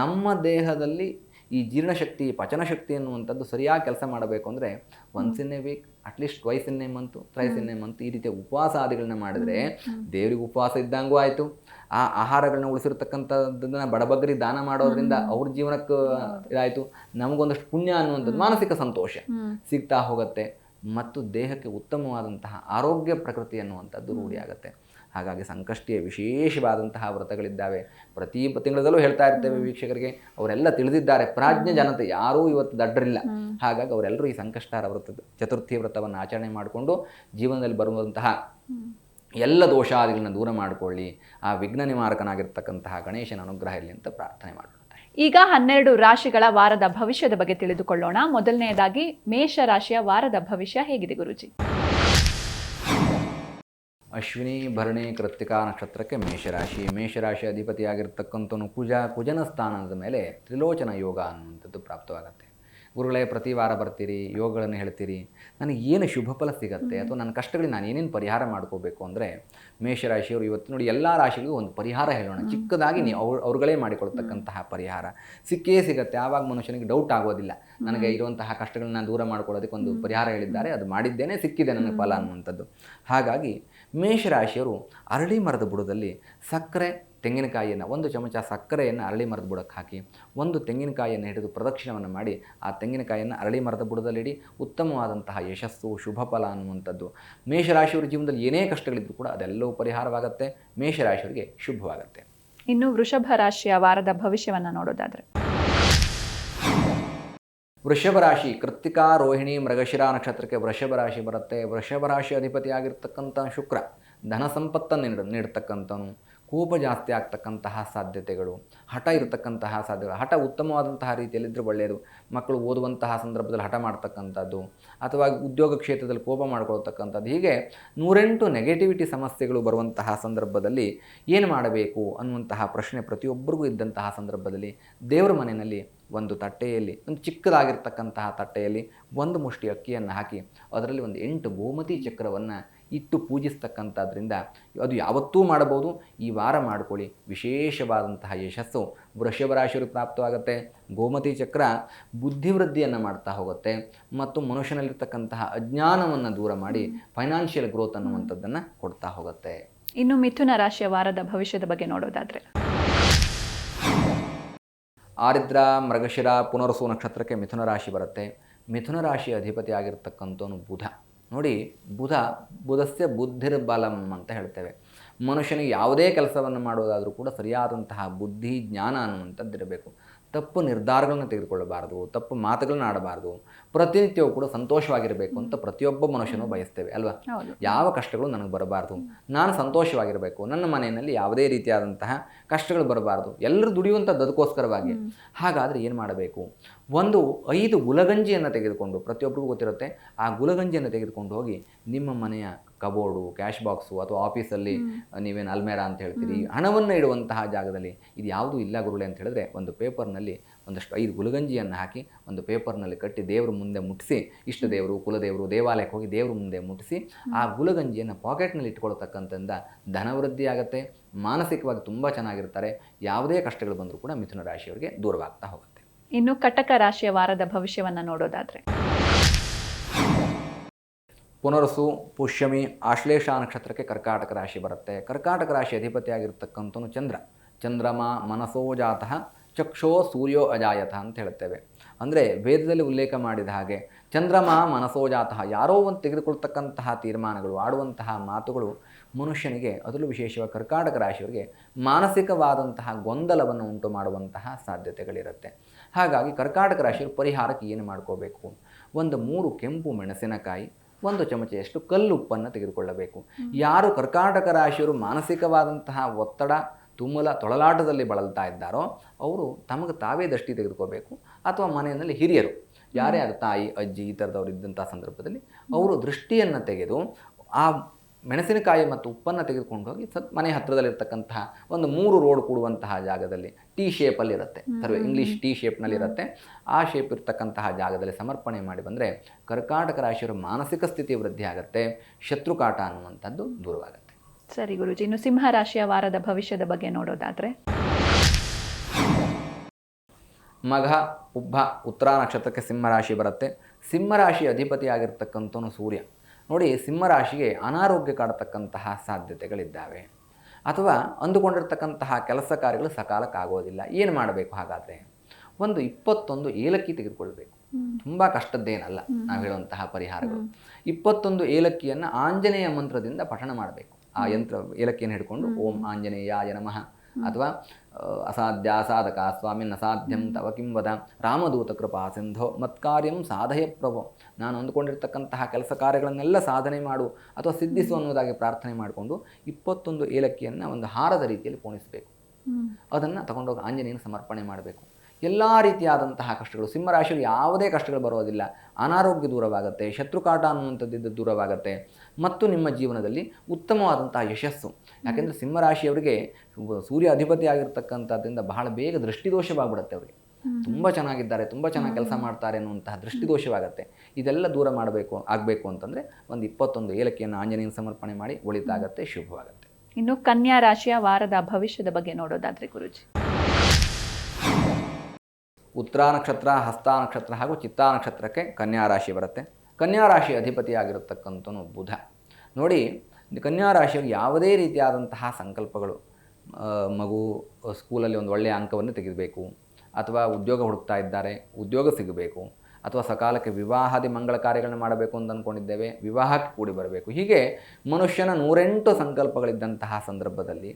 ನಮ್ಮ ದೇಹದಲ್ಲಿ ಈ ಜೀರ್ಣಶಕ್ತಿ ಪಚನಶಕ್ತಿ ಅನ್ನುವಂಥದ್ದು ಸರಿಯಾಗಿ ಕೆಲಸ ಮಾಡಬೇಕು ಅಂದರೆ once in a week at least twice in a month thrice in a month ಈ ರೀತಿಯ ಉಪವಾಸಾದಿಗಳನ್ನ ಮಾಡಿದ್ರೆ ದೇವರಿಗೆ ಉಪವಾಸ ಇದ್ದಂಗೂ ಆಯಿತು. ಆ ಆಹಾರಗಳನ್ನ ಉಳಿಸಿರ್ತಕ್ಕಂಥದ್ದನ್ನು ಬಡಬಗ್ಗರಿಗೆ ದಾನ ಮಾಡೋದ್ರಿಂದ ಅವ್ರ ಜೀವನಕ್ಕೆ ಇದಾಯಿತು. ನಮಗೊಂದಷ್ಟು ಪುಣ್ಯ ಅನ್ನುವಂಥದ್ದು ಮಾನಸಿಕ ಸಂತೋಷ ಸಿಗ್ತಾ ಹೋಗುತ್ತೆ. ಮತ್ತು ದೇಹಕ್ಕೆ ಉತ್ತಮವಾದಂತಹ ಆರೋಗ್ಯ ಪ್ರಕೃತಿ ಅನ್ನುವಂಥದ್ದು ರೂಢಿಯಾಗುತ್ತೆ. ಹಾಗಾಗಿ ಸಂಕಷ್ಟಿಯ ವಿಶೇಷವಾದಂತಹ ವ್ರತಗಳಿದ್ದಾವೆ. ಪ್ರತಿ ತಿಂಗಳದಲ್ಲೂ ಹೇಳ್ತಾ ಇರ್ತೇವೆ ವೀಕ್ಷಕರಿಗೆ ಅವರೆಲ್ಲ ತಿಳಿದಿದ್ದಾರೆ. ಪ್ರಾಜ್ಞ ಜನತೆ ಯಾರೂ ಇವತ್ತು ದಡ್ಡರಿಲ್ಲ ಹಾಗಾಗಿ ಅವರೆಲ್ಲರೂ ಈ ಸಂಕಷ್ಟಾರ ವ್ರತ ಚತುರ್ಥಿ ವ್ರತವನ್ನು ಆಚರಣೆ ಮಾಡಿಕೊಂಡು ಜೀವನದಲ್ಲಿ ಬರುವಂತಹ ಎಲ್ಲ ದೋಷಾದಿಗಳನ್ನ ದೂರ ಮಾಡಿಕೊಳ್ಳಿ. ಆ ವಿಘ್ನ ನಿವಾರಕನಾಗಿರ್ತಕ್ಕಂತಹ ಗಣೇಶನ ಅನುಗ್ರಹ ಇಲ್ಲಿ ಅಂತ ಪ್ರಾರ್ಥನೆ ಮಾಡೋಣ ಈಗ ಹನ್ನೆರಡು ರಾಶಿಗಳ ವಾರದ ಭವಿಷ್ಯದ ಬಗ್ಗೆ ತಿಳಿದುಕೊಳ್ಳೋಣ. ಮೊದಲನೆಯದಾಗಿ ಮೇಷ ರಾಶಿಯ ವಾರದ ಭವಿಷ್ಯ ಹೇಗಿದೆ ಗುರುಜಿ? ಅಶ್ವಿನಿ ಭರಣಿ ಕೃತ್ತಿಕಾ ನಕ್ಷತ್ರಕ್ಕೆ ಮೇಷರಾಶಿ. ಮೇಷರಾಶಿ ಅಧಿಪತಿಯಾಗಿರ್ತಕ್ಕಂಥವನು ಕುಜ ಕುಜನ ಸ್ಥಾನದ ಮೇಲೆ ತ್ರಿಲೋಚನ ಯೋಗ ಅನ್ನುವಂಥದ್ದು ಪ್ರಾಪ್ತವಾಗುತ್ತೆ. ಗುರುಗಳೇ ಪ್ರತಿ ವಾರ ಬರ್ತೀರಿ ಯೋಗಗಳನ್ನು ಹೇಳ್ತೀರಿ. ನನಗೆ ಏನು ಶುಭ ಫಲ ಸಿಗತ್ತೆ ಅಥವಾ ನನ್ನ ಕಷ್ಟಗಳಿಗೆ ನಾನು ಏನೇನು ಪರಿಹಾರ ಮಾಡ್ಕೋಬೇಕು ಅಂದರೆ ಮೇಷರಾಶಿಯವರು ಇವತ್ತು ನೋಡಿ ಎಲ್ಲ ರಾಶಿಗಳಿಗೂ ಒಂದು ಪರಿಹಾರ ಹೇಳೋಣ. ಚಿಕ್ಕದಾಗಿ ನೀವು ಅವ್ರು ಅವ್ರುಗಳೇ ಮಾಡಿಕೊಳ್ತಕ್ಕಂತಹ ಪರಿಹಾರ. ಸಿಕ್ಕೇ ಸಿಗತ್ತೆ ಆವಾಗ ಮನುಷ್ಯನಿಗೆ ಡೌಟ್ ಆಗೋದಿಲ್ಲ. ನನಗೆ ಇರುವಂತಹ ಕಷ್ಟಗಳನ್ನ ದೂರ ಮಾಡ್ಕೊಳ್ಳೋದಕ್ಕೆ ಒಂದು ಪರಿಹಾರ ಹೇಳಿದ್ದಾರೆ ಅದು ಮಾಡಿದ್ದೇನೆ ಸಿಕ್ಕಿದೆ ನನಗೆ ಫಲ ಅನ್ನುವಂಥದ್ದು. ಹಾಗಾಗಿ ಮೇಷರಾಶಿಯವರು ಅರಳಿ ಮರದ ಬುಡದಲ್ಲಿ ಸಕ್ಕರೆ ತೆಂಗಿನಕಾಯಿಯನ್ನು, ಒಂದು ಚಮಚ ಸಕ್ಕರೆಯನ್ನು ಅರಳಿ ಮರದ ಬುಡಕ್ಕೆ ಹಾಕಿ, ಒಂದು ತೆಂಗಿನಕಾಯಿಯನ್ನು ಹಿಡಿದು ಪ್ರದಕ್ಷಿಣವನ್ನು ಮಾಡಿ, ಆ ತೆಂಗಿನಕಾಯಿಯನ್ನು ಅರಳಿ ಮರದ ಬುಡದಲ್ಲಿಡಿ, ಉತ್ತಮವಾದಂತಹ ಯಶಸ್ಸು, ಶುಭ ಫಲ ಅನ್ನುವಂಥದ್ದು. ಮೇಷರಾಶಿಯವರ ಜೀವನದಲ್ಲಿ ಏನೇ ಕಷ್ಟಗಳಿದ್ದರೂ ಕೂಡ ಅದೆಲ್ಲವೂ ಪರಿಹಾರವಾಗುತ್ತೆ, ಮೇಷರಾಶಿಯವರಿಗೆ ಶುಭವಾಗುತ್ತೆ. ಇನ್ನು ವೃಷಭ ರಾಶಿಯ ವಾರದ ಭವಿಷ್ಯವನ್ನು ನೋಡೋದಾದ್ರೆ. ವೃಷಭ ರಾಶಿ ಕೃತ್ತಿಕಾ, ರೋಹಿಣಿ, ಮೃಗಶಿರ ನಕ್ಷತ್ರಕ್ಕೆ ವೃಷಭ ರಾಶಿ ಬರುತ್ತೆ. ವೃಷಭ ರಾಶಿ ಅಧಿಪತಿಯಾಗಿರ್ತಕ್ಕಂಥ ಶುಕ್ರ ಧನ ಸಂಪತ್ತನ್ನು ನೀಡ, ನೀಡ್ತಕ್ಕಂಥವನು. ಕೋಪ ಜಾಸ್ತಿ ಆಗ್ತಕ್ಕಂತಹ ಸಾಧ್ಯತೆಗಳು, ಹಠ ಇರತಕ್ಕಂತಹ ಸಾಧ್ಯತೆಗಳು, ಹಠ ಉತ್ತಮವಾದಂತಹ ರೀತಿಯಲ್ಲಿದ್ದರೆ ಒಳ್ಳೆಯದು ಮಕ್ಕಳು ಓದುವಂತಹ ಸಂದರ್ಭದಲ್ಲಿ ಹಠ ಮಾಡ್ತಕ್ಕಂಥದ್ದು, ಅಥವಾ ಉದ್ಯೋಗ ಕ್ಷೇತ್ರದಲ್ಲಿ ಕೋಪ ಮಾಡ್ಕೊಳ್ತಕ್ಕಂಥದ್ದು. ಹೀಗೆ ನೂರೆಂಟು ನೆಗೆಟಿವಿಟಿ ಸಮಸ್ಯೆಗಳು ಬರುವಂತಹ ಸಂದರ್ಭದಲ್ಲಿ ಏನು ಮಾಡಬೇಕು ಅನ್ನುವಂತಹ ಪ್ರಶ್ನೆ ಪ್ರತಿಯೊಬ್ಬರಿಗೂ ಇದ್ದಂತಹ ಸಂದರ್ಭದಲ್ಲಿ ದೇವರ ಮನೆಯಲ್ಲಿ ಒಂದು ತಟ್ಟೆಯಲ್ಲಿ, ಒಂದು ಚಿಕ್ಕದಾಗಿರ್ತಕ್ಕಂತಹ ತಟ್ಟೆಯಲ್ಲಿ ಒಂದು ಮುಷ್ಟಿ ಅಕ್ಕಿಯನ್ನು ಹಾಕಿ, ಅದರಲ್ಲಿ ಒಂದು ಎಂಟು ಗೋಮತಿ ಚಕ್ರವನ್ನು ಇಟ್ಟು ಪೂಜಿಸ್ತಕ್ಕಂಥದ್ರಿಂದ ಅದು ಯಾವತ್ತೂ ಮಾಡಬಹುದು. ಈ ವಾರ ಮಾಡಿಕೊಳ್ಳಿ. ವಿಶೇಷವಾದಂತಹ ಯಶಸ್ಸು ವೃಷಭ ರಾಶಿಯಲ್ಲಿ ಪ್ರಾಪ್ತವಾಗುತ್ತೆ. ಗೋಮತಿ ಚಕ್ರ ಬುದ್ಧಿವೃದ್ಧಿಯನ್ನು ಮಾಡ್ತಾ ಹೋಗುತ್ತೆ. ಮತ್ತು ಮನುಷ್ಯನಲ್ಲಿರ್ತಕ್ಕಂತಹ ಅಜ್ಞಾನವನ್ನು ದೂರ ಮಾಡಿ ಫೈನಾನ್ಷಿಯಲ್ ಗ್ರೋತ್ ಅನ್ನುವಂಥದ್ದನ್ನು ಕೊಡ್ತಾ ಹೋಗುತ್ತೆ. ಇನ್ನು ಮಿಥುನ ರಾಶಿಯ ವಾರದ ಭವಿಷ್ಯದ ಬಗ್ಗೆ ನೋಡೋದಾದರೆ. ಆರಿದ್ರ ಮೃಗಶಿರ ಪುನರ್ಸು ನಕ್ಷತ್ರಕ್ಕೆ ಮಿಥುನ ರಾಶಿ ಬರುತ್ತೆ. ಮಿಥುನ ರಾಶಿಯ ಅಧಿಪತಿ ಆಗಿರ್ತಕ್ಕಂಥವನು ಬುಧ. ನೋಡಿ ಬುಧ, ಬುಧಸ್ಯ ಬುದ್ಧಿರ್ಬಲಂ ಅಂತ ಹೇಳ್ತೇವೆ. ಮನುಷ್ಯನಿಗೆ ಯಾವುದೇ ಕೆಲಸವನ್ನು ಮಾಡೋದಾದರೂ ಕೂಡ ಸರಿಯಾದಂತಹ ಬುದ್ಧಿ, ಜ್ಞಾನ ಅನ್ನುವಂಥದ್ದಿರಬೇಕು. ತಪ್ಪು ನಿರ್ಧಾರಗಳನ್ನು ತೆಗೆದುಕೊಳ್ಳಬಾರದು, ತಪ್ಪು ಮಾತುಗಳನ್ನ ಆಡಬಾರ್ದು ಪ್ರತಿನಿತ್ಯವೂ ಕೂಡ ಸಂತೋಷವಾಗಿರಬೇಕು ಅಂತ ಪ್ರತಿಯೊಬ್ಬ ಮನುಷ್ಯನೂ ಬಯಸ್ತೇವೆ ಅಲ್ವಾ? ಯಾವ ಕಷ್ಟಗಳು ನನಗೆ ಬರಬಾರ್ದು. ನಾನು ಸಂತೋಷವಾಗಿರಬೇಕು ನನ್ನ ಮನೆಯಲ್ಲಿ ಯಾವುದೇ ರೀತಿಯಾದಂತಹ ಕಷ್ಟಗಳು ಬರಬಾರ್ದು ಎಲ್ಲರೂ ದುಡಿಯುವಂಥದ್ದು ಅದಕ್ಕೋಸ್ಕರವಾಗಿ ಹಾಗಾದರೆ ಏನು ಮಾಡಬೇಕು? ಒಂದು ಐದು ಗುಲಗಂಜಿಯನ್ನು ತೆಗೆದುಕೊಂಡು ಪ್ರತಿಯೊಬ್ಬರಿಗೂ ಗೊತ್ತಿರುತ್ತೆ ಆ ಗುಲಗಂಜಿಯನ್ನು ತೆಗೆದುಕೊಂಡು ಹೋಗಿ ನಿಮ್ಮ ಮನೆಯ ಕಬೋರ್ಡು ಕ್ಯಾಶ್ ಬಾಕ್ಸು ಅಥವಾ ಆಫೀಸಲ್ಲಿ ನೀವೇನು ಅಲ್ಮೇರಾ ಅಂತ ಹೇಳ್ತೀರಿ ಹಣವನ್ನು ಇಡುವಂತಹ ಜಾಗದಲ್ಲಿ ಇದು ಯಾವುದೂ ಇಲ್ಲ ಗುರುಳೆ ಅಂತ ಹೇಳಿದ್ರೆ ಒಂದು ಪೇಪರ್ನಲ್ಲಿ ಒಂದಷ್ಟು ಐದು ಗುಲಗಂಜಿಯನ್ನು ಹಾಕಿ ಒಂದು ಪೇಪರ್ನಲ್ಲಿ ಕಟ್ಟಿ ದೇವ್ರ ಮುಂದೆ ಮುಟ್ಟಿಸಿ ಇಷ್ಟ ದೇವರು ಕುಲದೇವರು ದೇವಾಲಯಕ್ಕೆ ಹೋಗಿ ದೇವ್ರ ಮುಂದೆ ಮುಟ್ಟಿಸಿ ಆ ಗುಲಗಂಜಿಯನ್ನು ಪಾಕೆಟ್ನಲ್ಲಿ ಇಟ್ಕೊಳ್ತಕ್ಕಂಥದ್ದ ಧನವೃದ್ಧಿ ಆಗುತ್ತೆ ಮಾನಸಿಕವಾಗಿ ತುಂಬ ಚೆನ್ನಾಗಿರ್ತಾರೆ ಯಾವುದೇ ಕಷ್ಟಗಳು ಬಂದರೂ ಕೂಡ ಮಿಥುನ ರಾಶಿಯವರಿಗೆ ದೂರವಾಗ್ತಾ ಹೋಗುತ್ತೆ. ಇನ್ನು ಕಟಕ ರಾಶಿಯ ವಾರದ ಭವಿಷ್ಯವನ್ನು ನೋಡೋದಾದರೆ. ಪುನರಸು ಪುಷ್ಯಮಿ ಆಶ್ಲೇಷ ನಕ್ಷತ್ರಕ್ಕೆ ಕರ್ಕಾಟಕ ರಾಶಿ ಬರುತ್ತೆ. ಕರ್ಕಾಟಕ ರಾಶಿ ಅಧಿಪತಿಯಾಗಿರ್ತಕ್ಕಂಥನು ಚಂದ್ರ. ಚಂದ್ರಮ ಮನಸೋ ಜಾತಃ ಚಕ್ಷೋ ಸೂರ್ಯೋ ಅಜಾಯತ ಅಂತ ಹೇಳ್ತೇವೆ ಅಂದರೆ ವೇದದಲ್ಲಿ ಉಲ್ಲೇಖ ಮಾಡಿದ ಹಾಗೆ ಚಂದ್ರಮ ಮನಸೋಜಾತಃ ಯಾರೋ ಒಂದು ತೆಗೆದುಕೊಳ್ತಕ್ಕಂತಹ ತೀರ್ಮಾನಗಳು ಆಡುವಂತಹ ಮಾತುಗಳು ಮನುಷ್ಯನಿಗೆ ಅದರಲ್ಲೂ ವಿಶೇಷವಾಗಿ ಕರ್ಕಾಟಕ ರಾಶಿಯವರಿಗೆ ಮಾನಸಿಕವಾದಂತಹ ಗೊಂದಲವನ್ನು ಉಂಟು ಮಾಡುವಂತಹ ಸಾಧ್ಯತೆಗಳಿರುತ್ತೆ. ಹಾಗಾಗಿ ಕರ್ಕಾಟಕ ರಾಶಿಯವರು ಪರಿಹಾರಕ್ಕೆ ಏನು ಮಾಡ್ಕೋಬೇಕು? ಒಂದು ಮೂರು ಕೆಂಪು ಮೆಣಸಿನಕಾಯಿ ಒಂದು ಚಮಚೆಯಷ್ಟು ಕಲ್ಲುಪ್ಪನ್ನು ತೆಗೆದುಕೊಳ್ಳಬೇಕು. ಯಾರು ಕರ್ಕಾಟಕ ರಾಶಿಯವರು ಮಾನಸಿಕವಾದಂತಹ ಒತ್ತಡ ತುಮ್ಮಲ ತೊಳಲಾಟದಲ್ಲಿ ಬಳಲ್ತಾ ಇದ್ದಾರೋ ಅವರು ತಮಗೆ ತಾವೇ ದೃಷ್ಟಿ ತೆಗೆದುಕೋಬೇಕು. ಅಥವಾ ಮನೆಯಲ್ಲಿ ಹಿರಿಯರು ಯಾರೇ ಅದು ತಾಯಿ ಅಜ್ಜಿ ಈ ಥರದವ್ರು ಇದ್ದಂಥ ಸಂದರ್ಭದಲ್ಲಿ ಅವರು ದೃಷ್ಟಿಯನ್ನು ತೆಗೆದು ಆ ಮೆಣಸಿನಕಾಯಿ ಮತ್ತು ಉಪ್ಪನ್ನು ತೆಗೆದುಕೊಂಡು ಹೋಗಿ ಸತ್ ಮನೆ ಹತ್ತಿರದಲ್ಲಿರ್ತಕ್ಕಂತಹ ಒಂದು ಮೂರು ರೋಡ್ ಕೂಡುವಂತಹ ಜಾಗದಲ್ಲಿ ಟಿ ಶೇಪಲ್ಲಿರುತ್ತೆ ಸರ್ವೆ ಇಂಗ್ಲೀಷ್ ಟಿ ಶೇಪ್ನಲ್ಲಿರುತ್ತೆ ಆ ಶೇಪ್ ಇರ್ತಕ್ಕಂತಹ ಜಾಗದಲ್ಲಿ ಸಮರ್ಪಣೆ ಮಾಡಿ ಬಂದರೆ ಕರ್ಕಾಟಕ ರಾಶಿಯವರ ಮಾನಸಿಕ ಸ್ಥಿತಿ ವೃದ್ಧಿ ಆಗುತ್ತೆ ಶತ್ರುಕಾಟ ಅನ್ನುವಂಥದ್ದು ದೂರವಾಗುತ್ತೆ. ಸರಿ ಗುರುಜಿ ಇನ್ನು ಸಿಂಹ ರಾಶಿಯ ವಾರದ ಭವಿಷ್ಯದ ಬಗ್ಗೆ ನೋಡೋದಾದ್ರೆ? ಮಘ ಉಬ್ಬ ಉತ್ತರ ನಕ್ಷತ್ರಕ್ಕೆ ಸಿಂಹರಾಶಿ ಬರುತ್ತೆ. ಸಿಂಹರಾಶಿ ಅಧಿಪತಿ ಆಗಿರ್ತಕ್ಕಂಥವನು ಸೂರ್ಯ. ನೋಡಿ ಸಿಂಹರಾಶಿಗೆ ಅನಾರೋಗ್ಯ ಕಾಡತಕ್ಕಂತಹ ಸಾಧ್ಯತೆಗಳಿದ್ದಾವೆ. ಅಥವಾ ಅಂದುಕೊಂಡಿರ್ತಕ್ಕಂತಹ ಕೆಲಸ ಕಾರ್ಯಗಳು ಸಕಾಲಕ್ಕಾಗೋದಿಲ್ಲ ಏನು ಮಾಡಬೇಕು ಹಾಗಾದರೆ? ಒಂದು ಇಪ್ಪತ್ತೊಂದು ಏಲಕ್ಕಿ ತೆಗೆದುಕೊಳ್ಬೇಕು. ತುಂಬ ಕಷ್ಟದ್ದೇನಲ್ಲ ನಾವು ಹೇಳುವಂತಹ ಪರಿಹಾರಗಳು. ಇಪ್ಪತ್ತೊಂದು ಏಲಕ್ಕಿಯನ್ನು ಆಂಜನೇಯ ಮಂತ್ರದಿಂದ ಪಠಣ ಮಾಡಬೇಕು. ಆ ಯಂತ್ರ ಏಲಕ್ಕಿಯನ್ನು ಹಿಡ್ಕೊಂಡು ಓಂ ಆಂಜನೇಯಾಯ ನಮಃ. ಅಥವಾ ಅಸಾಧ್ಯ ಸಾಧಕ ಸ್ವಾಮಿನ್ ಅಸಾಧ್ಯಂ ತವ ಕಿಂವದ ರಾಮದೂತ ಕೃಪಾ ಸಿಂಧೋ ಮತ್ಕಾರ್ಯಂ ಸಾಧಯ ಪ್ರಭೋ. ನಾನು ಅಂದುಕೊಂಡಿರ್ತಕ್ಕಂತಹ ಕೆಲಸ ಕಾರ್ಯಗಳನ್ನೆಲ್ಲ ಸಾಧನೆ ಮಾಡು ಅಥವಾ ಸಿದ್ಧಿಸು ಅನ್ನೋದಾಗಿ ಪ್ರಾರ್ಥನೆ ಮಾಡಿಕೊಂಡು ಇಪ್ಪತ್ತೊಂದು ಏಲಕ್ಕಿಯನ್ನು ಒಂದು ಹಾರದ ರೀತಿಯಲ್ಲಿ ಪೋಣಿಸಬೇಕು. ಅದನ್ನು ತಗೊಂಡೋಗಿ ಆಂಜನೇಯನ ಸಮರ್ಪಣೆ ಮಾಡಬೇಕು. ಎಲ್ಲ ರೀತಿಯಾದಂತಹ ಕಷ್ಟಗಳು. ಸಿಂಹರಾಶಿಯಲ್ಲಿ ಯಾವುದೇ ಕಷ್ಟಗಳು ಬರೋದಿಲ್ಲ ಅನಾರೋಗ್ಯ ದೂರವಾಗುತ್ತೆ ಶತ್ರುಕಾಟ ಅನ್ನುವಂಥದ್ದು ದೂರವಾಗುತ್ತೆ. ಮತ್ತು ನಿಮ್ಮ ಜೀವನದಲ್ಲಿ ಉತ್ತಮವಾದಂತಹ ಯಶಸ್ಸು. ಯಾಕೆಂದರೆ ಸಿಂಹರಾಶಿಯವರಿಗೆ ಸೂರ್ಯ ಅಧಿಪತಿ ಆಗಿರ್ತಕ್ಕಂಥದ್ದರಿಂದ ಬಹಳ ಬೇಗ ದೃಷ್ಟಿದೋಷವಾಗ್ಬಿಡುತ್ತೆ ಅವರಿಗೆ. ತುಂಬ ಚೆನ್ನಾಗಿದ್ದಾರೆ, ತುಂಬ ಚೆನ್ನಾಗಿ ಕೆಲಸ ಮಾಡ್ತಾರೆ ಅನ್ನುವಂತಹ ದೃಷ್ಟಿದೋಷವಾಗುತ್ತೆ. ಇದೆಲ್ಲ ದೂರ ಮಾಡಬೇಕು, ಆಗಬೇಕು ಅಂತಂದರೆ ಒಂದು ಇಪ್ಪತ್ತೊಂದು ಏಲಕ್ಕಿಯನ್ನು ಆಂಜನೇಯನ ಸಮರ್ಪಣೆ ಮಾಡಿ ಒಳಿತಾಗತ್ತೆ, ಶುಭವಾಗುತ್ತೆ. ಇನ್ನು ಕನ್ಯಾ ರಾಶಿಯ ವಾರದ ಭವಿಷ್ಯದ ಬಗ್ಗೆ ನೋಡೋದಾದರೆ ಗುರುಜಿ. ಉತ್ತರ ನಕ್ಷತ್ರ, ಹಸ್ತ ನಕ್ಷತ್ರ ಹಾಗೂ ಚಿತ್ತಾ ನಕ್ಷತ್ರಕ್ಕೆ ಕನ್ಯಾ ರಾಶಿ ಬರುತ್ತೆ. ಕನ್ಯಾ ರಾಶಿ ಅಧಿಪತಿಯಾಗಿರತಕ್ಕಂಥನು ಬುಧ. ನೋಡಿ, ಕನ್ಯಾ ರಾಶಿಯಲ್ಲಿ ಯಾವುದೇ ರೀತಿಯಾದಂತಹ ಸಂಕಲ್ಪಗಳು ಮಗು, ಸ್ಕೂಲಲ್ಲಿ ಒಂದು ಒಳ್ಳೆಯ ಅಂಕವನ್ನು ತೆಗೆಯಬೇಕು, ಅಥವಾ ಉದ್ಯೋಗ ಹುಡುಕ್ತಾ ಇದ್ದಾರೆ, ಉದ್ಯೋಗ ಸಿಗಬೇಕು, ಅಥವಾ ಸಕಾಲಕ್ಕೆ ವಿವಾಹಾದಿ ಮಂಗಳ ಕಾರ್ಯಗಳನ್ನು ಮಾಡಬೇಕು ಅಂತ ಅಂದ್ಕೊಂಡಿದ್ದೇವೆ ವಿವಾಹಕ್ಕೆ ಕೂಡಿ ಬರಬೇಕು. ಹೀಗೆ ಮನುಷ್ಯನ ನೂರೆಂಟು ಸಂಕಲ್ಪಗಳಿದ್ದಂತಹ ಸಂದರ್ಭದಲ್ಲಿ